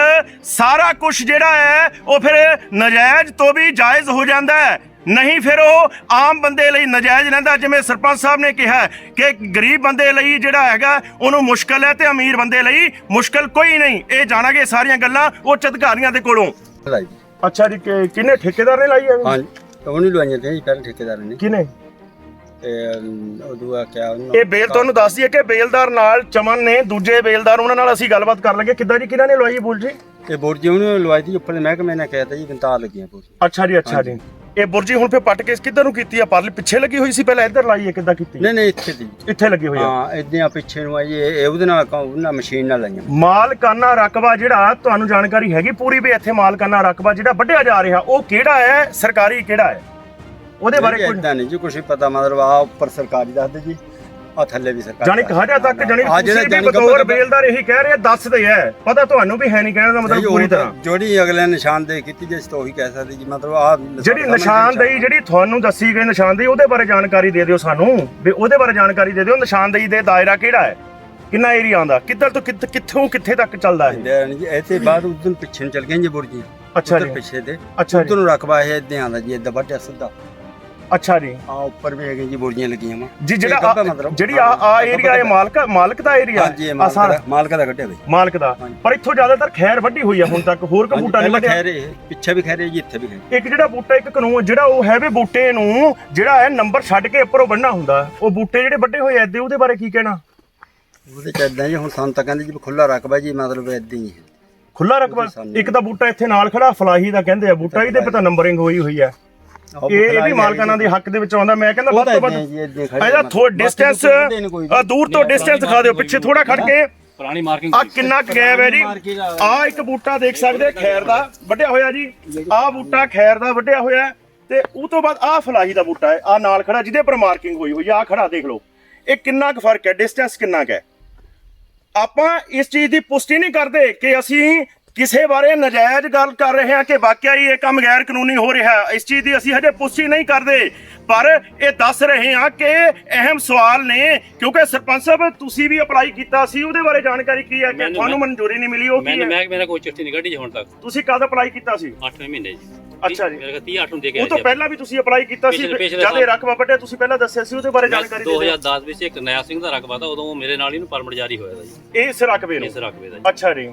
ਸਾਰਾ ਕੁਝ ਜਿਹੜਾ ਹੈ ਉਹ ਫਿਰ ਨਜਾਇਜ਼ ਤੋਂ ਵੀ ਜਾਇਜ਼ ਹੋ ਜਾਂਦਾ ਹੈ। ਨਹੀਂ ਫਿਰ ਉਹ ਆਮ ਬੰਦੇ ਲਈ ਨਜਾਇਜ਼ ਰਹਿੰਦਾ ਜਿਵੇਂ ਸਰਪੰਚ ਸਾਹਿਬ ਨੇ ਕਿਹਾ ਕਿ ਗਰੀਬ ਬੰਦੇ ਲਈ ਜਿਹੜਾ ਹੈਗਾ ਉਹਨੂੰ ਮੁਸ਼ਕਲ ਹੈ ਤੇ ਅਮੀਰ ਬੰਦੇ ਲਈ ਮੁਸ਼ਕਲ ਕੋਈ ਨਹੀਂ। ਇਹ ਜਾਣਾਂਗੇ ਸਾਰੀਆਂ ਗੱਲਾਂ ਉੱਚ ਅਧਿਕਾਰੀਆਂ ਦੇ ਕੋਲੋਂ। ਅੱਛਾ ਜੀ ਕਿੰਨੇ ਠੇਕੇਦਾਰ ਨੇ ਲਾਈ ਹੈ? ਹਾਂਜੀ। ਉਹ ਨਹੀਂ ਲਵਾਈਆਂ ਤੇ ਜੀ ਪਹਿਲੇ ਠੇਕੇਦਾਰ ਨੇ। ਕਿਨੇ ਤੇ ਉਹ ਦੂਆ ਕਿਆ ਉਹਨੂੰ ਇਹ ਬੇਲ ਤੁਹਾਨੂੰ ਦੱਸ ਦਈਏ ਕਿ ਬੇਲਦਾਰ ਨਾਲ ਚਮਨ ਨੇ ਦੂਜੇ ਬੇਲਦਾਰ ਉਹਨਾਂ ਨਾਲ ਅਸੀਂ ਗੱਲਬਾਤ ਕਰ ਲਾਂਗੇ। ਕਿੱਦਾਂ ਜੀ ਕਿਹਨਾਂ ਨੇ ਲਵਾਈ ਬੁਲ ਜੀ? ਇਹ ਬੋਰਜੀ ਉਹਨੂੰ ਲਵਾਈ ਦੀ ਉੱਪਰ ਮਹਿਕਮੇ ਨੇ ਕਹਿਤਾ ਜੀ ਬੰਤਾਰ ਲੱਗੀਆਂ ਪੂਰੀ ਅੱਛਾ ਜੀ ਅੱਛਾ ਜੀ। ਇਹ ਬੁਰਜੀ ਹੁਣ ਫੇ ਪੱਟ ਕੇ ਕਿੱਧਰ ਨੂੰ ਕੀਤੀ ਆ? ਪਰਲੇ ਪਿੱਛੇ ਲੱਗੀ ਹੋਈ ਸੀ ਪਹਿਲਾਂ ਇੱਧਰ ਲਾਈ ਹੈ ਕਿੱਦਾਂ ਕੀਤੀ? ਨਹੀਂ ਨਹੀਂ ਇੱਥੇ ਦੀ। ਇੱਥੇ ਲੱਗੀ ਹੋਈ ਆ। ਹਾਂ ਇਦਾਂ ਪਿੱਛੇ ਨੂੰ ਆਈ ਇਹ ਇਹ ਉਹਦੇ ਨਾਲ ਕੰਮ- ਉਹਨਾਂ ਮਸ਼ੀਨ ਨਾਲ ਲਾਈਆਂ। ਮਾਲਕਾਨਾ ਰਕਬਾ ਜਿਹੜਾ ਤੁਹਾਨੂੰ ਜਾਣਕਾਰੀ ਹੈਗੀ ਪੂਰੀ ਵੀ ਇੱਥੇ ਮਾਲਕਾਨਾ ਰਕਬਾ ਜਿਹੜਾ ਵੱਢਿਆ ਜਾ ਰਿਹਾ ਉਹ ਕਿਹੜਾ ਹੈ? ਸਰਕਾਰੀ ਕਿਹੜਾ ਹੈ? ਉਹਦੇ ਬਾਰੇ ਇਦਾਂ ਨਹੀਂ ਜੀ ਕੁਛ ਪਤਾ ਮਤਲਬ ਆ ਉੱਪਰ ਸਰਕਾਰੀ ਦੱਸਦੇ ਜੀ। ਆ ਥੱਲੇ ਵੀ ਸਰਕਾਰੀ ਜਾਣੀ ਕਹਾਜਾ ਤੱਕ ਆ ਜਿਹੜਾ ਤੁਸੀਂ ਵੀ ਬਤੌਰ ਬੇਲਦਾਰ ਇਹੀ ਕਹਿ ਰਹੇ ਦੱਸਦੇ ਹੈ। ਪਤਾ ਤੁਹਾਨੂੰ ਵੀ ਹੈ ਨਹੀਂ ਕਹਿਣ ਦਾ ਮਤਲਬ ਪੂਰੀ ਤਰ੍ਹਾਂ। ਜਿਹੜੀ ਅਗਲੇ ਨਿਸ਼ਾਨਦੇਹੀ ਕੀਤੀ ਜਿਸ ਤੋਂ ਉਹੀ ਕਹਿ ਸਕਦੇ ਜੀ ਮਤਲਬ ਆ ਜਿਹੜੀ ਨਿਸ਼ਾਨਦੇਹੀ ਜਿਹੜੀ ਤੁਹਾਨੂੰ ਦੱਸੀ ਗਈ ਨਿਸ਼ਾਨਦੇਹੀ ਉਹਦੇ ਬਾਰੇ ਜਾਣਕਾਰੀ ਦੇ ਦਿਓ ਸਾਨੂੰ। ਵੀ ਉਹਦੇ ਬਾਰੇ ਜਾਣਕਾਰੀ ਦੇ ਦਿਓ ਨਿਸ਼ਾਨਦੇਹੀ ਦੇ ਦਾਇਰਾ ਕਿਹੜਾ ਹੈ? ਕਿੰਨਾ ਏਰੀਆ ਆਉਂਦਾ ਕਿੱਧਰ ਤੋਂ ਕਿੱਥ- ਕਿੱਥੋਂ ਤੱਕ ਚੱਲਦਾ ਹੈ ਜੀ ਇੱਥੇ ਬਾਅਦ ਉਦੋਂ ਪਿੱਛੇ ਨੂੰ ਚਲ ਗਏ ਜੀ ਬੁਰਜੀ ਅੱਛਾ ਜੀ। ਪਿੱਛੇ ਦੇ। ਅੱਛਾ ਉਧਰ ਨੂੰ ਰਕਬਾ ਇਹ ਇਦਾਂ ਆਉਂਦਾ ਜੀ ਇਦਾਂ ਵੱਡਿਆ ਸਿੱਧਾ ਅੱਛਾ ਜੀ। ਆ ਉੱਪਰ ਵੀ ਹੈਗੇ ਜੀ ਬੁਰਜੀਆਂ ਲੱਗੀਆਂ ਵਾ। ਜੀ ਜਿਹੜਾ ਆ-। ਜਿਹੜੀ ਆ ਆ ਏਰੀਆ ਇਹ ਮਾਲਕ ਮਾਲਕ ਦਾ ਏਰੀਆ ਹਾਂਜੀ ਇਹ ਮਾਲਕ ਦਾ ਮਾਲਕ ਦਾ ਕੱਢਿਆ ਬਈ ਮਾਲਕ ਦਾ। ਹਾਂਜੀ। ਪਰ ਇੱਥੋਂ ਜ਼ਿਆਦਾਤਰ ਖੈਰ ਵੱਢੀ ਹੋਈ ਆ ਹੁਣ ਤੱਕ ਹੋਰ ਕੋਈ ਬੂਟਾ ਨਹੀਂ ਪਹਿਲਾਂ ਵੱਢਿਆ। ਖੈਰ ਪਿੱਛੇ ਵੀ ਖੈਰ ਜੀ ਇੱਥੇ ਵੀ ਖੈਰ। ਇੱਕ ਜਿਹੜਾ ਬੂਟਾ ਇੱਕ ਕਾਨੂੰਨ ਜਿਹੜਾ ਉਹ ਹੈ ਵੀ ਬੂਟੇ ਨੂੰ ਜਿਹੜਾ ਹੈ ਨੰਬਰ ਛੱਡ ਕੇ ਉੱਪਰੋਂ ਬੰਨਣਾ ਹੁੰਦਾ ਉਹ ਬੂਟੇ ਜਿਹੜੇ ਵੱਡੇ ਹੋਏ ਐਦੇ ਉਹਦੇ ਬਾਰੇ ਕੀ ਕਹਿਣਾ? ਉਹਦੇ ਚ ਇਦਾਂ ਜੀ ਹੁਣ ਸਾਨੂੰ ਤਾਂ ਕਹਿੰਦੇ ਜੀ ਵੀ ਖੁੱਲਾ ਰਕਬਾ ਜੀ ਮਤਲਬ ਇਦਾਂ ਹੀ ਹੈ। ਖੁੱਲਾ ਰਕਬਾ? ਇੱਕ ਤਾਂ ਬੂਟਾ ਇੱਥੇ ਨਾਲ ਖੜਾ ਫਲਾਹੀ ਦਾ ਕਹਿੰਦੇ ਆ ਬੂਟਾ ਇਹਦੇ ਪਤਾ ਨੰਬਰਿੰਗ ਹੋਈ ਹੋਈ ਹੈ। ਇਹ ਇਹ ਵੀ ਮਾਲਕਾਨਾਂ ਦੇ ਹੱਕ ਦੇ ਵਿੱਚ ਆਉਂਦਾ। ਮੈਂ ਕਹਿੰਦਾ ਵੱਧ ਤਾਂ ਵੱਧ ਇਹਦਾ। ਥੋੜਾ ਡਿਸਟੈਂਸ। ਦੂਰ ਤੋਂ ਡਿਸਟੈਂਸ ਦਿਖਾ ਦਿਓ ਪਿੱਛੇ ਥੋੜਾ ਖੜ ਕੇ। ਪੁਰਾਣੀ ਮਾਰਕਿੰਗ ਆ ਕਿੰਨਾ ਕੁ ਗੈਪ ਹੈ ਜੀ। ਆ। ਇੱਕ ਬੂਟਾ ਦੇਖ ਸਕਦੇ ਖੈਰ ਦਾ ਵੱਡਿਆ ਹੋਇਆ ਜੀ। ਆ ਬੂਟਾ ਖੈਰ ਦਾ ਵੱਡਿਆ ਹੋਇਆ ਤੇ ਉਹ ਤੋਂ ਬਾਅਦ ਆ ਫਲਾਹੀ ਦਾ ਬੂਟਾ ਹੈ ਆ ਨਾਲ ਖੜਾ ਜਿਹਦੇ ਪਰ ਮਾਰਕਿੰਗ ਹੋਈ ਹੋਈ ਆ ਆਹ ਖੜਾ ਦੇਖ ਲਓ। ਇਹ ਕਿੰਨਾ ਕੁ ਫ਼ਰਕ ਹੈ ਡਿਸਟੈਂਸ ਕਿੰਨਾ ਕੁ ਹੈ? ਆਪਾਂ ਇਸ ਚੀਜ਼ ਦੀ ਪੁਸ਼ਟੀ ਨਹੀਂ ਕਰਦੇ ਕਿ ਅਸੀਂ ਕਿਸੇ ਬਾਰੇ ਨਜਾਇਜ਼ ਗੱਲ ਕਰ ਰਹੇ ਹਾਂ ਕਿ ਵਾਕਿਆ ਹੀ ਇਹ ਕੰਮ ਗੈਰ ਕਾਨੂੰਨੀ ਹੋ ਰਿਹਾ ਇਸ ਚੀਜ਼ ਦੀ ਅਸੀਂ ਹਜੇ ਪੁਸ਼ਟੀ ਨਹੀਂ ਕਰਦੇ ਪਰ ਇਹ ਦੱਸ ਰਹੇ ਹਾਂ ਕਿ ਅਹਿਮ ਸਵਾਲ ਨੇ ਕਿਉਂਕਿ ਸਰਪੰਚ ਸਾਹਿਬ ਤੁਸੀਂ ਵੀ ਅਪਲਾਈ ਕੀਤਾ ਸੀ ਉਹਦੇ ਬਾਰੇ ਜਾਣਕਾਰੀ ਕੀ ਹੈ? ਕਿ ਤੁਹਾਨੂੰ ਮਨਜ਼ੂਰੀ ਨਹੀਂ ਮਿਲੀ ਉਹ ਕੀ ਹੈ? ਮੈਂ ਮੇਰਾ ਕੋਈ ਚਿੱਠੀ ਨਹੀਂ ਕੱਢੀ ਜੀ ਹੁਣ ਤੱਕ। ਤੁਸੀਂ ਕਦ ਅਪਲਾਈ ਕੀਤਾ ਸੀ? 8ਵੇਂ ਮਹੀਨੇ ਜੀ। ਅੱਛਾ ਜੀ। ਮੇਰੇ ਕੋਲ 30 8 ਨੂੰ ਦੇ ਕੇ ਉਹ ਤੋਂ ਪਹਿਲਾਂ ਵੀ ਤੁਸੀਂ ਅਪਲਾਈ ਕੀਤਾ ਸੀ ਜਦ ਇਹ। ਰਕਬਾ ਵੱਡੇ ਤੁਸੀਂ ਪਹਿਲਾਂ ਦੱਸਿਆ ਸੀ ਉਹਦੇ ਬਾਰੇ ਜਾਣਕਾਰੀ ਦੇ ਦਿਓ। 2010 ਵਿੱਚ ਇੱਕ ਨਇਆ ਸਿੰਘ ਦਾ ਰਕਬਾ ਤਾਂ ਉਦੋਂ ਮੇਰੇ ਨਾਲ ਹੀ ਨੂੰ ਪਰਮਿਟ ਜਾਰੀ ਹੋਇਆ ਜੀ। ਇਸ ਰਕਬੇ ਨੂੰ? ਇਸ ਰਕਬੇ ਦਾ ਅੱਛਾ ਜੀ।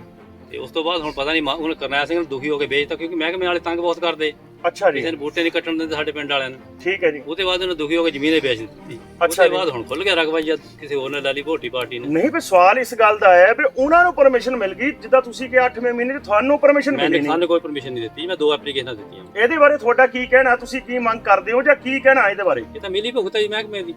ਤੇ ਉਸ ਤੋਂ ਬਾਅਦ ਹੁਣ ਪਤਾ ਨਹੀਂ ਹੁਣ ਕਰਨੈਲ ਸਿੰਘ ਨੂੰ ਦੁਖੀ ਹੋ ਕੇ ਵੇਚਤਾ ਕਿਉਂਕਿ ਮਹਿਕਮੇ ਵਾਲੇ ਤੰਗ ਬਹੁਤ ਕਰਦੇ। ਅੱਛਾ ਜੀ। ਕਿਸੇ ਨੇ ਬੂਟੇ ਨਹੀਂ ਕੱਟਣ ਦਿੰਦੇ ਸਾਡੇ ਪਿੰਡ ਵਾਲਿਆਂ ਨੂੰ। ਠੀਕ ਹੈ ਜੀ। ਉਹਦੇ ਬਾਅਦ ਉਹਨੇ ਦੁਖੀ ਹੋ ਕੇ ਜ਼ਮੀਨ ਵੇਚ ਦਿੱਤੀ। ਅੱਛਾ ਜੀ। ਬਾਅਦ ਹੁਣ ਖੁੱਲ ਗਿਆ ਰਕਬਾ ਜਦ ਕਿਸੇ ਹੋਰ ਨੇ ਲੈ ਲਈ ਭੋਟੀ ਪਾਰਟੀ ਨੇ। ਨਹੀਂ ਵੀ ਸਵਾਲ ਇਸ ਗੱਲ ਦਾ ਹੈ ਵੀ ਉਹਨਾਂ ਨੂੰ ਪਰਮਿਸ਼ਨ ਮਿਲ ਗਈ ਜਿੱਦਾਂ ਤੁਸੀਂ ਕਿ 8ਵੇਂ ਮਹੀਨੇ 'ਚ ਤੁਹਾਨੂੰ ਪਰਮਿਸ਼ਨ ਮਿਲੀ ਨਹੀਂ। ਸਾਨੂੰ ਕੋਈ ਪਰਮਿਸ਼ਨ ਨਹੀਂ ਦਿੱਤੀ ਮੈਂ ਦੋ ਐਪਲੀਕੇਸ਼ਨਾਂ ਦਿੱਤੀਆਂ। ਇਹਦੇ ਬਾਰੇ ਤੁਹਾਡਾ ਕੀ ਕਹਿਣਾ ਤੁਸੀਂ ਕੀ ਮੰਗ ਕਰਦੇ ਹੋ ਜਾਂ ਕੀ ਕਹਿਣਾ ਇਹਦੇ ਬਾਰੇ? ਇਹ ਤਾਂ ਮਿਲੀ ਭੁਗਤ ਹੈ ਮਹਿਕਮੇ ਦੀ।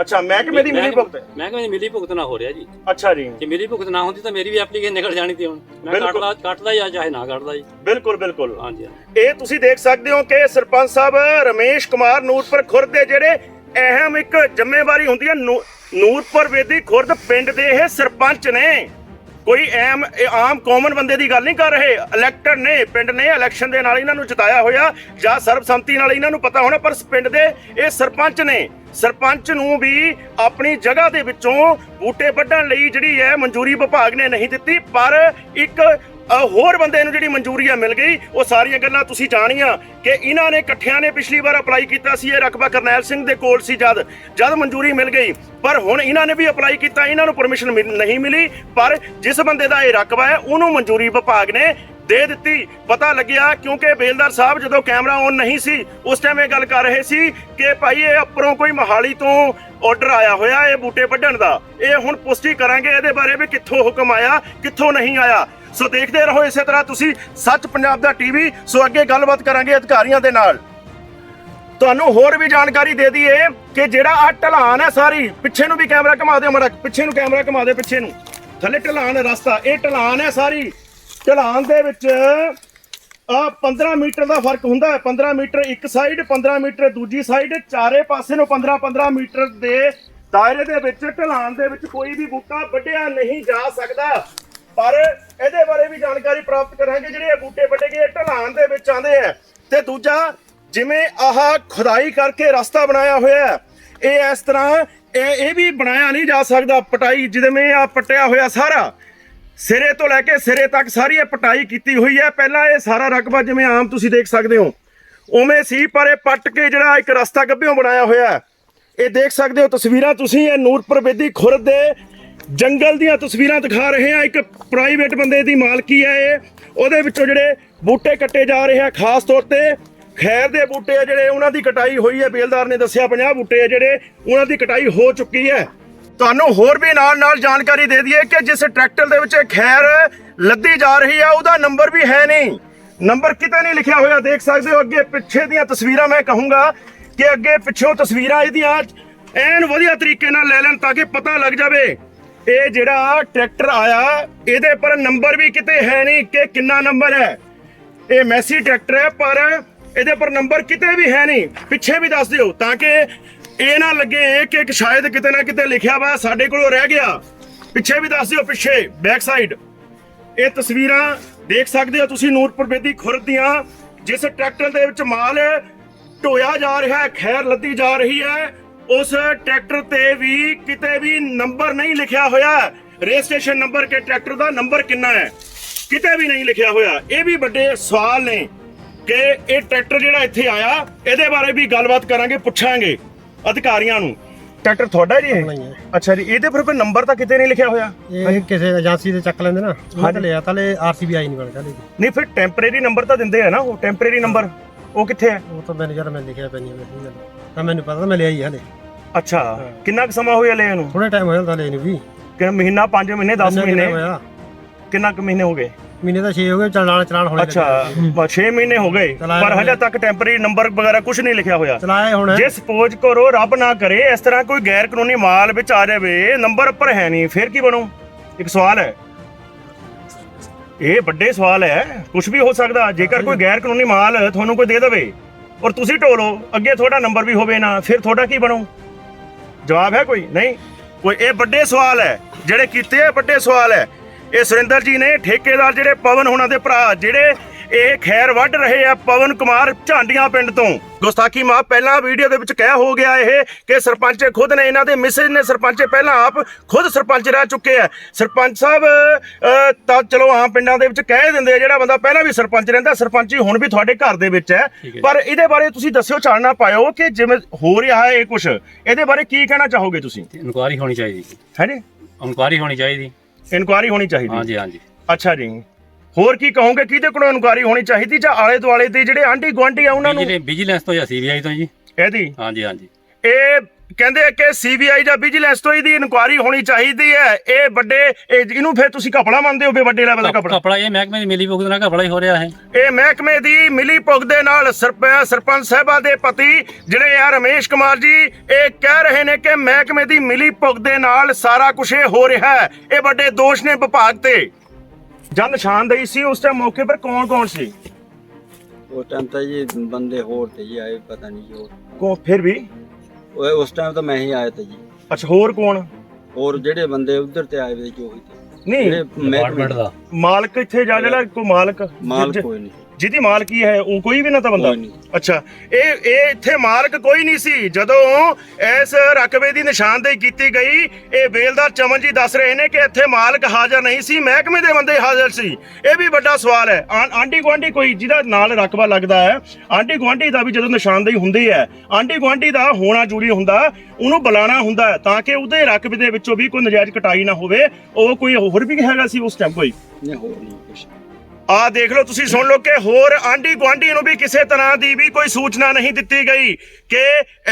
ਅੱਛਾ ਮਹਿਕਮੇ ਦੀ ਮਿਲੀ ਭੁਗਤ? ਹੈ। ਮਹਿਕਮੇ ਦੀ ਮਿਲੀ ਭੁਗਤ ਨਾ ਹੋ ਰਿਹਾ ਜੀ। ਅੱਛਾ ਜੀ। ਜੇ ਮੇਰੀ ਭੁਗਤ ਨਾ ਹੁੰਦੀ ਤਾਂ ਮੇਰੀ ਵੀ ਐਪਲੀਕੇਸ਼ਨ ਨਿਕਲ ਜਾਣੀ ਸੀ ਹੁਣ। ਮੈਂ ਬਿਲਕੁਲ। ਕੱਟਦਾ ਕੱਟਦਾ ਜਾਂ ਚਾਹੇ ਨਾ ਕੱਟਦਾ ਜੀ। ਬਿਲਕੁਲ ਬਿਲਕੁਲ। ਹਾਂਜੀ ਹਾਂਜੀ। ਇਹ ਤੁਸੀਂ ਦੇਖ ਸਕਦੇ ਹੋ ਕਿ ਸਰਪੰਚ ਸਾਹਿਬ ਰਮੇਸ਼ ਕੁਮਾਰ ਨੂਰਪੁਰ ਖੁਰਦ ਦੇ ਜਿਹੜੇ ਅਹਿਮ ਇੱਕ ਜ਼ਿੰਮੇਵਾਰੀ ਹੁੰਦੀ ਹੈ। ਨੂ- ਨੂਰਪੁਰ ਵੇਦੀ ਖੁਰਦ ਪਿੰਡ ਦੇ ਇਹ ਸਰਪੰਚ ਨੇ। ਕੋਈ ਐਮ, ਇਹ ਆਮ ਕਾਮਨ ਬੰਦੇ ਦੀ ਗੱਲ ਨਹੀਂ ਕਰ ਰਹੇ। ਇਲੈਕਟਡ ਨੇ, ਪਿੰਡ ਨੇ ਇਲੈਕਸ਼ਨ ਦੇ ਨਾਲ ਇਹਨਾਂ ਨੂੰ ਜਿਤਾਇਆ ਹੋਇਆ, ਜਾਂ ਸਰਬਸੰਮਤੀ ਨਾਲ ਇਹਨਾਂ ਨੂੰ ਪਤਾ ਹੋਣਾ, ਪਰ ਪਿੰਡ ਦੇ ਇਹ ਸਰਪੰਚ ਨੇ, ਸਰਪੰਚ ਨੂੰ ਵੀ ਆਪਣੀ ਜਗ੍ਹਾ ਦੇ ਵਿੱਚੋਂ ਬੂਟੇ ਵੱਢਣ ਲਈ ਜਿਹੜੀ ਹੈ, ਮਨਜ਼ੂਰੀ ਵਿਭਾਗ ਨੇ ਨਹੀਂ ਦਿੱਤੀ, ਪਰ ਇੱਕ ਹੋਰ ਬੰਦੇ ਨੂੰ ਜਿਹੜੀ ਮਨਜ਼ੂਰੀ ਆ ਮਿਲ ਗਈ, ਉਹ ਸਾਰੀਆਂ ਗੱਲਾਂ ਤੁਸੀਂ ਜਾਣੀਆਂ ਕਿ ਇਹਨਾਂ ਨੇ ਇਕੱਠਿਆਂ ਨੇ ਪਿਛਲੀ ਵਾਰ ਅਪਲਾਈ ਕੀਤਾ ਸੀ, ਇਹ ਰਕਬਾ ਕਰਨੈਲ ਸਿੰਘ ਦੇ ਕੋਲ ਸੀ ਜਦ ਜਦ ਮਨਜ਼ੂਰੀ ਮਿਲ ਗਈ। ਪਰ ਹੁਣ ਇਹਨਾਂ ਨੇ ਵੀ ਅਪਲਾਈ ਕੀਤਾ, ਇਹਨਾਂ ਨੂੰ ਪਰਮਿਸ਼ਨ ਨਹੀਂ ਮਿਲੀ, ਪਰ ਜਿਸ ਬੰਦੇ ਦਾ ਇਹ ਰਕਬਾ ਹੈ, ਉਹਨੂੰ ਮਨਜ਼ੂਰੀ ਵਿਭਾਗ ਨੇ ਦੇ ਦਿੱਤੀ। ਪਤਾ ਲੱਗਿਆ ਕਿਉਂਕਿ ਬੇਲਦਾਰ ਸਾਹਿਬ ਜਦੋਂ ਕੈਮਰਾ ਔਨ ਨਹੀਂ ਸੀ, ਉਸ ਟਾਈਮ ਇਹ ਗੱਲ ਕਰ ਰਹੇ ਸੀ ਕਿ ਭਾਈ ਇਹ ਉੱਪਰੋਂ ਕੋਈ ਮਹਾਲੀ ਤੋਂ ਆਰਡਰ ਆਇਆ ਹੋਇਆ, ਇਹ ਬੂਟੇ ਵੱਢਣ ਦਾ। ਇਹ ਹੁਣ ਪੁਸ਼ਟੀ ਕਰਾਂਗੇ ਇਹਦੇ ਬਾਰੇ ਵੀ ਕਿੱਥੋਂ ਹੁਕਮ ਆਇਆ, ਕਿੱਥੋਂ ਨਹੀਂ ਆਇਆ। ਸੋ ਦੇਖਦੇ ਰਹੋ ਇਸੇ ਤਰ੍ਹਾਂ ਤੁਸੀਂ ਸੱਚ ਪੰਜਾਬ ਦਾ ਟੀਵੀ। ਸੋ ਅੱਗੇ ਗੱਲਬਾਤ ਕਰਾਂਗੇ ਅਧਿਕਾਰੀਆਂ ਦੇ ਨਾਲ। ਤੁਹਾਨੂੰ ਹੋਰ ਵੀ ਜਾਣਕਾਰੀ ਦੇ ਦਈਏ ਕਿ ਜਿਹੜਾ ਆ ਢਲਾਨ ਹੈ ਸਾਰੀ, ਪਿੱਛੇ ਨੂੰ ਵੀ ਕੈਮਰਾ ਘੁਮਾ ਦਿਓ ਮੜਾ, ਪਿੱਛੇ ਨੂੰ ਕੈਮਰਾ ਘੁਮਾ ਦਿਓ, ਪਿੱਛੇ ਨੂੰ। ਥੱਲੇ ਢਲਾਨ ਰਸਤਾ, ਇਹ ਢਲਾਨ ਹੈ ਸਾਰੀ। ਢਲਾਨ ਦੇ ਵਿੱਚ ਆ 15 ਮੀਟਰ ਦਾ ਫ਼ਰਕ ਹੁੰਦਾ ਹੈ। 15 ਮੀਟਰ ਇੱਕ ਸਾਈਡ 15 ਮੀਟਰ ਦੂਜੀ ਸਾਈਡ ਚਾਰੇ ਪਾਸੇ ਨੂੰ 15 15 ਮੀਟਰ ਦੇ ਦਾਇਰੇ ਦੇ ਵਿੱਚ ਢਲਾਨ ਦੇ ਵਿੱਚ ਕੋਈ ਵੀ ਬੂਟਾ ਵੱਢਿਆ ਨਹੀਂ ਜਾ ਸਕਦਾ। ਪਰ ਇਹਦੇ ਬਾਰੇ ਵੀ ਜਾਣਕਾਰੀ ਪ੍ਰਾਪਤ ਕਰਾਂਗੇ ਜਿਹੜੇ ਇਹ ਬੂਟੇ ਵੱਢੇ ਗਏ ਢਲਾਨ ਦੇ ਵਿੱਚ ਆਉਂਦੇ ਆ। ਤੇ ਦੂਜਾ ਜਿਵੇਂ ਆਹ ਖੁਦਾਈ ਕਰਕੇ ਰਸਤਾ ਬਣਾਇਆ ਹੋਇਆ ਹੈ, ਇਹ ਇਸ ਤਰ੍ਹਾਂ ਇਹ ਇਹ ਵੀ ਬਣਾਇਆ ਨਹੀਂ ਜਾ ਸਕਦਾ ਪਟਾਈ ਜਿਵੇਂ ਆ ਪੱਟਿਆ ਹੋਇਆ ਸਾਰਾ। ਸਿਰੇ ਤੋਂ ਲੈ ਕੇ ਸਿਰੇ ਤੱਕ ਸਾਰੀ ਇਹ ਪਟਾਈ ਕੀਤੀ ਹੋਈ ਹੈ। ਪਹਿਲਾਂ ਇਹ ਸਾਰਾ ਰਕਬਾ ਜਿਵੇਂ ਆਮ ਤੁਸੀਂ ਦੇਖ ਸਕਦੇ ਹੋ ਉਵੇਂ ਸੀ ਪਰ ਇਹ ਪੱਟ ਕੇ ਜਿਹੜਾ ਇੱਕ ਰਸਤਾ ਗੱਭਿਓਂ ਬਣਾਇਆ ਹੋਇਆ ਇਹ ਦੇਖ ਸਕਦੇ ਹੋ ਤਸਵੀਰਾਂ ਤੁਸੀਂ ਇਹ ਨੂਰਪੁਰ ਬੇਦੀ ਖੁਰਦ ਦੇ ਜੰਗਲ ਦੀਆਂ ਤਸਵੀਰਾਂ ਦਿਖਾ ਰਹੇ ਆ ਇੱਕ ਪ੍ਰਾਈਵੇਟ ਬੰਦੇ ਦੀ ਮਾਲਕੀ ਹੈ ਇਹ। ਉਹਦੇ ਵਿੱਚੋਂ ਜਿਹੜੇ ਬੂਟੇ ਕੱਟੇ ਜਾ ਰਹੇ ਆ, ਖਾਸ ਤੌਰ ਤੇ ਖੈਰ ਦੇ ਬੂਟੇ ਆ ਜਿਹੜੇ, ਉਹਨਾਂ ਦੀ ਕਟਾਈ ਹੋਈ ਹੈ। ਬੇਲਦਾਰ ਨੇ ਦੱਸਿਆ 50 ਬੂਟੇ ਆ ਜਿਹੜੇ, ਉਹਨਾਂ ਦੀ ਕਟਾਈ ਹੋ ਚੁੱਕੀ ਹੈ। ਤੁਹਾਨੂੰ ਹੋਰ ਵੀ ਨਾਲ ਨਾਲ ਜਾਣਕਾਰੀ ਦੇ ਦਈਏ ਕਿ ਜਿਸ ਟਰੈਕਟਰ ਦੇ ਵਿੱਚ ਖੈਰ ਲੱਦੀ ਜਾ ਰਹੀ ਆ, ਉਹਦਾ ਨੰਬਰ ਵੀ ਹੈ ਨਹੀਂ। ਨੰਬਰ ਕਿਤੇ ਨਹੀਂ ਲਿਖਿਆ ਹੋਇਆ, ਦੇਖ ਸਕਦੇ ਹੋ ਅੱਗੇ ਪਿੱਛੇ ਦੀਆਂ ਤਸਵੀਰਾਂ ਮੈਂ ਕਹੂੰਗਾ ਕਿ ਅੱਗੇ ਪਿੱਛੋਂ ਤਸਵੀਰਾਂ ਇਹਦੀਆਂ ਐਨ ਵਧੀਆ ਤਰੀਕੇ ਨਾਲ ਲੈ ਲੈਣ ਤਾਂ ਕਿ ਪਤਾ ਲੱਗ ਜਾਵੇ। ਇਹ ਜਿਹੜਾ ਟਰੈਕਟਰ ਆਇਆ, ਇਹਦੇ ਪਰ ਨੰਬਰ ਵੀ ਕਿਤੇ ਹੈ ਨਹੀਂ ਕਿ ਕਿੰਨਾ ਨੰਬਰ ਹੈ। ਇਹ ਮੈਸੀ ਟਰੈਕਟਰ ਹੈ, ਪਰ ਇਹਦੇ ਪਰ ਨੰਬਰ ਕਿਤੇ ਵੀ ਹੈ ਨਹੀਂ। ਪਿੱਛੇ ਵੀ ਦੱਸ ਦਿਓ, ਤਾਂ ਕਿ ਇਹ ਨਾ ਲੱਗੇ ਕਿ ਇੱਕ ਸ਼ਾਇਦ ਕਿਤੇ ਨਾ ਕਿਤੇ ਲਿਖਿਆ ਵਾ, ਸਾਡੇ ਕੋਲੋਂ ਰਹਿ ਗਿਆ। ਪਿੱਛੇ ਵੀ ਦੱਸ ਦਿਓ, ਪਿੱਛੇ ਬੈਕ ਸਾਈਡ ਇਹ ਤਸਵੀਰਾਂ ਦੇਖ ਸਕਦੇ ਹੋ ਤੁਸੀਂ ਨੂਰਪੁਰ ਬੇਦੀ ਖੁਰਦ ਦੀਆਂ, ਜਿਸ ਟਰੈਕਟਰ ਦੇ ਵਿੱਚ ਮਾਲ ਢੋਇਆ ਜਾ ਰਿਹਾ ਹੈ, ਖੈਰ ਲੱਦੀ ਜਾ ਰਹੀ ਹੈ। ਉਸ ਟਰੈਕਟਰ ਤੇ ਵੀ ਕਿਤੇ ਵੀ ਨੰਬਰ ਨਹੀਂ ਲਿਖਿਆ ਹੋਇਆ। ਰਜਿਸਟ੍ਰੇਸ਼ਨ ਨੰਬਰ ਕੇ ਟਰੈਕਟਰ ਦਾ ਨੰਬਰ ਕਿੰਨਾ ਹੈ? ਕਿਤੇ ਵੀ ਨਹੀਂ ਲਿਖਿਆ ਹੋਇਆ। ਇਹ ਵੀ ਵੱਡੇ ਸਵਾਲ ਨੇ ਕਿ ਇਹ ਟਰੈਕਟਰ ਜਿਹੜਾ ਇੱਥੇ ਆਇਆ ਇਹਦੇ ਬਾਰੇ ਵੀ ਗੱਲਬਾਤ ਕਰਾਂਗੇ ਪੁੱਛਾਂਗੇ ਅਧਿਕਾਰੀਆਂ ਨੂੰ। ਟਰੈਕਟਰ ਤੁਹਾਡਾ ਜੀ ਇਹ ਨਹੀਂ ਹੈ ਅੱਛਾ ਜੀ ਇਹਦੇ ਪਰ ਕੋਈ ਨੰਬਰ ਤਾਂ ਕਿਤੇ ਨਹੀਂ ਲਿਖਿਆ ਹੋਇਆ? ਇਹ ਕਿਸੇ ਏਜੰਸੀ ਦੇ ਚੱਕ ਲੈਂਦੇ ਨਾ ਉਹ ਤੇ ਲਿਆ ਤਾਲੇ ਆਰਸੀਬੀਆਈ ਨਹੀਂ ਬਣ ਚਾਲੀ ਨਹੀਂ ਫਿਰ ਟੈਂਪਰੇਰੀ ਨੰਬਰ ਤਾਂ ਦਿੰਦੇ ਆ ਨਾ ਉਹ ਟੈਂਪਰੇਰੀ ਨੰਬਰ। ਉਹ ਕਿੱਥੇ ਹੈ? ਉਹ ਤਾਂ ਮੈਨੂੰ ਜਦ ਮੈਂ ਲਿਖਿਆ ਪੈਣੀ ਹੈ ਤਾਂ ਮੈਨੂੰ ਪਤਾ ਤਾਂ ਮੈਂ ਲਿਆ ਹੀ ਹਲੇ। ਅੱਛਾ ਕਿੰਨਾ ਕੁ ਸਮਾਂ ਹੋਇਆ ਲੈ ਨੂੰ? ਥੋੜਾ ਟਾਈਮ ਹੋਇਆ ਤਾਂ ਲੈ ਨੂੰ ਵੀ। ਕਿ ਮਹੀਨਾ 5 ਮਹੀਨੇ 10 ਕਿੰਨਾ ਮਹੀਨੇ? ਹੋਇਆ। ਕਿੰਨਾ ਕੁ ਮਹੀਨੇ ਹੋ ਗਏ? ਮਹੀਨੇ ਦਾ 6 ਹੋ ਗਏ ਚਲਾਣ ਚਲਾਣ ਹੋਣੇ ਅੱਛਾ 6 ਮਹੀਨੇ ਹੋ ਗਏ। ਪਰ ਹੋਇਆ। ਤੱਕ ਟੈਂਪਰੇਰੀ ਨੰਬਰ ਵਗੈਰਾ ਕੁਝ ਨਹੀਂ ਲਿਖਿਆ ਹੋਇਆ। ਚਲਾਏ ਹੁਣ। ਜੇ ਸਪੋਜ਼ ਕਰੋ ਰੱਬ ਨਾ ਕਰੇ ਇਸ ਤਰ੍ਹਾਂ ਕੋਈ ਗੈਰ ਕਾਨੂੰਨੀ ਮਾਲ ਵਿੱਚ ਆ ਜਾਵੇ ਨੰਬਰ ਉੱਪਰ ਹੈ ਨਹੀਂ ਫਿਰ ਕੀ ਬਣੂ? ਇੱਕ ਸਵਾਲ ਹੈ। ਇਹ ਵੱਡੇ ਸਵਾਲ ਹੈ। ਕੁਝ ਵੀ ਹੋ ਸਕਦਾ। ਜੇਕਰ ਕੋਈ ਗੈਰ ਕਾਨੂੰਨੀ ਮਾਲ ਤੁਹਾਨੂੰ ਕੋਈ ਦੇ ਦੇਵੇ ਔਰ ਤੁਸੀਂ ਢੋਲੋ, ਅੱਗੇ ਤੁਹਾਡਾ ਨੰਬਰ ਵੀ ਹੋਵੇ ਨਾ, ਫਿਰ ਤੁਹਾਡਾ ਕੀ ਬਣੂ? ਜਵਾਬ ਹੈ ਕੋਈ? ਨਹੀਂ? ਕੋਈ ਇਹ ਵੱਡੇ ਸਵਾਲ ਹੈ, ਜਿਹੜੇ ਕੀਤੇ ਆ ਵੱਡੇ ਸਵਾਲ ਹੈ। ਇਹ ਸੁਰਿੰਦਰ ਜੀ ਨੇ ਠੇਕੇਦਾਰ ਜਿਹੜੇ ਪਵਨ ਹੋਣਾ ਦੇ ਭਰਾ, ਜਿਹੜੇ ਇਹ ਖੈਰ ਵੱਢ ਰਹੇ ਆ ਪਵਨ ਕੁਮਾਰ ਝਾਂਡੀਆਂ ਪਿੰਡ ਤੋਂ। ਗੁਸਤਾਖੀ ਮਾਫ ਪਹਿਲਾਂ ਵੀਡੀਓ ਦੇ ਵਿੱਚ ਕਹਿ ਹੋ ਗਿਆ ਇਹ ਕਿ ਸਰਪੰਚ ਖੁਦ ਨੇ ਇਹਨਾਂ ਦੇ ਮਿਸੇਜ ਨੇ ਸਰਪੰਚ ਪਹਿਲਾਂ ਆਪ ਖੁਦ ਸਰਪੰਚ ਰਹਿ ਚੁੱਕੇ ਆ। ਸਰਪੰਚ ਸਾਹਿਬ ਤਾਂ ਚਲੋ ਆਮ ਪਿੰਡਾਂ ਦੇ ਵਿੱਚ ਕਹਿ ਦਿੰਦੇ ਆ ਜਿਹੜਾ ਬੰਦਾ ਪਹਿਲਾਂ ਵੀ ਸਰਪੰਚ ਰਹਿੰਦਾ ਸਰਪੰਚੀ ਹੁਣ ਵੀ ਤੁਹਾਡੇ ਘਰ ਦੇ ਵਿੱਚ ਹੈ। ਪਰ ਇਹਦੇ ਬਾਰੇ ਤੁਸੀਂ ਦੱਸਿਓ ਚਾਨਣਾ ਪਾਇਓ ਕਿ ਜਿਵੇਂ ਹੋ ਰਿਹਾ ਹੈ ਇਹ ਕੁਝ ਇਹਦੇ ਬਾਰੇ ਕੀ ਕਹਿਣਾ ਚਾਹੋਗੇ ਤੁਸੀਂ? ਇਨਕੁਆਰੀ ਹੋਣੀ ਚਾਹੀਦੀ। ਹੈ ਜੀ? ਇਨਕੁਆਰੀ ਹੋਣੀ ਚਾਹੀਦੀ। ਇਨਕੁਆਰੀ ਹੋਣੀ ਚਾਹੀਦੀ। ਹਾਂਜੀ ਹਾਂਜੀ। ਅੱਛਾ ਜੀ। ਹੋਰ ਕੀ ਕਹੋਗੇ? ਕਿਹਦੇ ਕੋਲੋਂ ਇਨਕੁਆਰੀ ਹੋਣੀ ਚਾਹੀਦੀ ਜਾਂ ਆਲੇ ਦੁਆਲੇ ਦੇ ਜਿਹੜੇ ਆਂਢੀ ਗੁਆਂਢੀ ਆ ਉਹਨਾਂ ਨੂੰ? ਵਿਜੀਲੈਂਸ ਵਿਜੀਲੈਂਸ ਤੋਂ ਜਾਂ ਸੀਬੀਆਈ ਤੋਂ ਜੀ। ਇਹਦੀ? ਹਾਂਜੀ ਹਾਂਜੀ। ਇਹ ਕਹਿੰਦੇ ਆ ਕਿ ਸੀਬੀਆਈ ਜਾਂ ਵਿਜੀਲੈਂਸ ਤੋਂ ਇਹਦੀ ਇਨਕੁਆਰੀ ਹੋਣੀ ਚਾਹੀਦੀ ਹੈ। ਇਹ ਵੱਡੇ ਇਹ ਇਹਨੂੰ ਫਿਰ ਤੁਸੀਂ ਕਪੜਾ ਮੰਨਦੇ ਹੋ ਵੀ ਵੱਡੇ ਲੈਵਲ ਦਾ ਕਪੜਾ ਕਪੜਾ ਇਹ ਮਹਿਕਮੇ ਦੀ ਮਿਲੀ ਭੁਗਤ ਨਾਲ ਕਪੜਾ ਹੀ ਹੋ ਰਿਹਾ ਹੈ। ਇਹ ਮਹਿਕਮੇ ਦੀ ਮਿਲੀ ਭੁਗ ਦੇ ਨਾਲ ਸਰਪ- ਸਰਪੰਚ ਸਾਹਿਬਾ ਦੇ ਪਤੀ ਜਿਹੜੇ ਆ ਰਮੇਸ਼ ਕੁਮਾਰ ਜੀ ਇਹ ਕਹਿ ਰਹੇ ਨੇ ਕਿ ਮਹਿਕਮੇ ਦੀ ਮਿਲੀ ਭੁਗ ਦੇ ਨਾਲ ਸਾਰਾ ਕੁਝ ਇਹ ਹੋ ਰਿਹਾ ਹੈ। ਇਹ ਵੱਡੇ ਦੋਸ਼ ਨੇ ਵਿਭਾਗ ਤੇ। ਜਦ ਨਿਸ਼ਾਨਦੇਹੀ ਸੀ ਉਸ ਟਾਈਮ ਮੌਕੇ ਪਰ ਕੌਣ ਕੌਣ ਸੀ? ਉਸ ਟਾਈਮ ਤਾਂ ਜੀ ਬੰਦੇ ਹੋਰ ਤੇ ਜੀ ਆਏ ਪਤਾ ਨਹੀਂ ਜੀ ਹੋਰ। ਕੋ ਫਿਰ ਵੀ? ਉਹ ਉਸ ਟਾਈਮ ਤਾਂ ਮੈਂ ਹੀ ਆਇਆ ਤਾ ਜੀ। ਅੱਛਾ ਹੋਰ ਕੌਣ? ਹੋਰ ਜਿਹੜੇ ਬੰਦੇ ਉਧਰ ਤੇ ਆਏ ਵੇ ਜੀ ਉਹੀ ਤੇ। ਨਹੀਂ। ਡਿਪਾਰਟਮੈਂਟ ਦਾ। ਮਾਲਕ ਇੱਥੇ ਜਾ ਜਿਹੜਾ ਕੋਈ ਮਾਲਕ? ਮਾਲ ਜਿ- ਕੋਈ ਨਹੀਂ। ਜਿਹਦੀ ਮਾਲਕੀ ਹੈ ਉਹ ਕੋਈ ਵੀ ਨਾ ਤਾਂ ਬੰਦਾ। ਅੱਛਾ ਇਹ ਇਹ ਇੱਥੇ ਮਾਲਕ ਕੋਈ ਨਹੀਂ ਸੀ। ਜਦੋਂ ਇਸ ਰਕਬੇ ਦੀ ਨਿਸ਼ਾਨਦੇਹੀ ਕੀਤੀ ਗਈ ਇਹ ਬੇਲਦਾਰ ਚਮਨ ਜੀ ਦੱਸ ਰਹੇ ਨੇ ਕਿ ਇੱਥੇ ਮਾਲਕ ਹਾਜ਼ਰ ਨਹੀਂ ਸੀ ਮਹਿਕਮੇ ਦੇ ਬੰਦੇ ਹਾਜ਼ਰ ਸੀ। ਇਹ ਵੀ ਵੱਡਾ ਸਵਾਲ ਹੈ। ਆਂ- ਆਂਢੀ ਗੁਆਂਢੀ ਕੋਈ ਜਿਹਦਾ ਨਾਲ ਰਕਬਾ ਲੱਗਦਾ ਹੈ ਆਂਢੀ ਗੁਆਂਢੀ ਦਾ ਵੀ ਜਦੋਂ ਨਿਸ਼ਾਨਦੇਹੀ ਹੁੰਦੀ ਹੈ ਆਂਢੀ ਗੁਆਂਢੀ ਦਾ ਹੋਣਾ ਜ਼ਰੂਰੀ ਹੁੰਦਾ ਉਹਨੂੰ ਬੁਲਾਣਾ ਹੁੰਦਾ ਹੈ ਤਾਂ ਕਿ ਉਹਦੇ ਰਕਬੇ ਦੇ ਵਿੱਚੋਂ ਵੀ ਕੋਈ ਨਜਾਇਜ਼ ਕਟਾਈ ਨਾ ਹੋਵੇ। ਉਹ ਕੋਈ ਹੋਰ ਵੀ ਹੈਗਾ ਸੀ ਉਸ ਟਾਈਮ ਕੋਈ? ਨਹੀਂ ਹੋਰ ਨਹੀਂ ਕੁਛ। ਆ ਦੇਖ ਲਓ, ਤੁਸੀਂ ਸੁਣ ਲਓ ਕਿ ਹੋਰ ਆਂਢੀ ਗੁਆਂਢੀ ਨੂੰ ਵੀ ਕਿਸੇ ਤਰ੍ਹਾਂ ਦੀ ਵੀ ਕੋਈ ਸੂਚਨਾ ਨਹੀਂ ਦਿੱਤੀ ਗਈ ਕਿ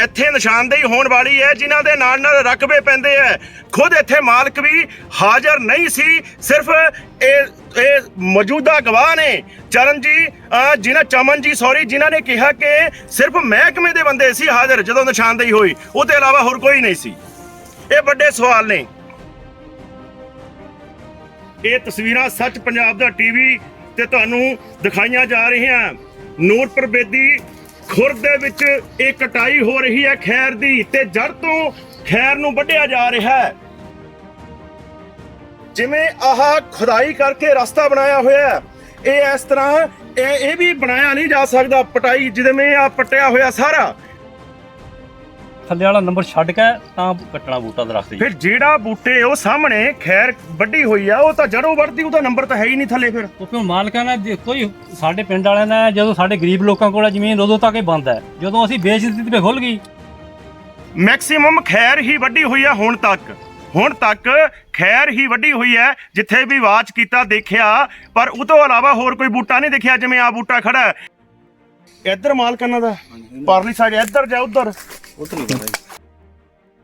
ਇੱਥੇ ਨਿਸ਼ਾਨਦੇਹੀ ਹੋਣ ਵਾਲੀ ਹੈ, ਜਿਨ੍ਹਾਂ ਦੇ ਨਾਲ ਨਾਲ ਰਕਬੇ ਪੈਂਦੇ ਹੈ। ਖੁਦ ਇੱਥੇ ਮਾਲਕ ਵੀ ਹਾਜ਼ਰ ਨਹੀਂ ਸੀ, ਸਿਰਫ ਇਹ ਇਹ ਮੌਜੂਦਾ ਗਵਾਹ ਨੇ ਚਰਨ ਜੀ ਜਿਨ੍ਹਾਂ ਚਮਨ ਜੀ ਸੌਰੀ ਜਿਨ੍ਹਾਂ ਨੇ ਕਿਹਾ ਕਿ ਸਿਰਫ ਮਹਿਕਮੇ ਦੇ ਬੰਦੇ ਸੀ ਹਾਜ਼ਰ ਜਦੋਂ ਨਿਸ਼ਾਨਦੇਹੀ ਹੋਈ। ਉਹ ਤੋਂ ਇਲਾਵਾ ਹੋਰ ਕੋਈ ਨਹੀਂ ਸੀ। ਇਹ ਵੱਡੇ ਸਵਾਲ ਨੇ। ਇਹ ਤਸਵੀਰਾਂ ਸੱਚ ਪੰਜਾਬ ਦਾ ਟੀਵੀ ਤੇ ਤੁਹਾਨੂੰ ਦਿਖਾਈਆਂ ਜਾ ਰਹੀਆਂ। ਨੂਰਪੁਰ ਬੇਦੀ ਖੁਰਦ ਦੇ ਵਿੱਚ ਇਹ ਕਟਾਈ ਹੋ ਰਹੀ ਹੈ ਖੈਰ ਦੀ ਤੇ ਜੜ ਤੋਂ ਖੈਰ ਨੂੰ ਵੱਢਿਆ ਜਾ ਰਿਹਾ ਹੈ। ਜਿਵੇਂ ਆਹ ਖੁਦਾਈ ਕਰਕੇ ਰਸਤਾ ਬਣਾਇਆ ਹੋਇਆ ਹੈ। ਇਹ ਇਸ ਤਰ੍ਹਾਂ ਇਹ ਇਹ ਵੀ ਬਣਾਇਆ ਨਹੀਂ ਜਾ ਸਕਦਾ। ਪਟਾਈ ਜਿਵੇਂ ਆ ਪਟਿਆ ਹੋਇਆ ਸਾਰਾ। ਥੱਲੇ ਵਾਲਾ ਨੰਬਰ ਛੱਡ ਕੇ ਤਾਂ ਕੱਟਣਾ ਬੂਟਾ ਦਰਖਤ ਜੀ। ਫਿਰ ਜਿਹੜਾ ਬੂਟੇ ਉਹ ਸਾਹਮਣੇ ਖੈਰ ਵੱਡੀ ਹੋਈ ਆ ਉਹ ਤਾਂ ਜੜੋਂ ਵੱਢਦੀ ਉਹਦਾ ਨੰਬਰ ਤਾਂ ਹੈ ਹੀ ਨਹੀਂ ਥੱਲੇ ਫਿਰ। ਕਿਉਂਕਿ ਹੁਣ ਮਾਲਕਾਂ ਨੇ ਜੇ ਕੋਈ ਸਾਡੇ ਪਿੰਡ ਵਾਲਿਆਂ ਨੇ ਜਦੋਂ ਸਾਡੇ ਗਰੀਬ ਲੋਕਾਂ ਕੋਲ ਜ਼ਮੀਨ ਉਦੋਂ ਤੱਕ ਇਹ ਬੰਦ ਹੈ। ਜਦੋਂ ਅਸੀਂ ਵੇਚ ਦਿੱਤੀ ਤੇ ਖੁੱਲ ਗਈ। ਮੈਕਸਿਮਮ ਖੈਰ ਹੀ ਵੱਡੀ ਹੋਈ ਹੈ ਹੁਣ ਤੱਕ। ਹੁਣ ਤੱਕ ਖੈਰ ਹੀ ਵੱਡੀ ਹੋਈ ਹੈ ਜਿੱਥੇ ਵੀ ਵਾਚ ਕੀਤਾ ਦੇਖਿਆ ਪਰ ਉਹ ਤੋਂ ਇਲਾਵਾ ਹੋਰ ਕੋਈ ਬੂਟਾ ਨਹੀਂ ਦੇਖਿਆ ਜਿਵੇਂ ਆ ਬੂਟਾ ਖੜਾ ਹੈ। ਇੱਧਰ ਮਾਲਕਾਨਾ ਦਾ। ਪਰਲੀ ਸਾਈਡ ਇੱਧਰ ਜਾਂ ਉੱਧਰ। ਤਾਂ ਨਹੀਂ ਪਤਾ ਜੀ।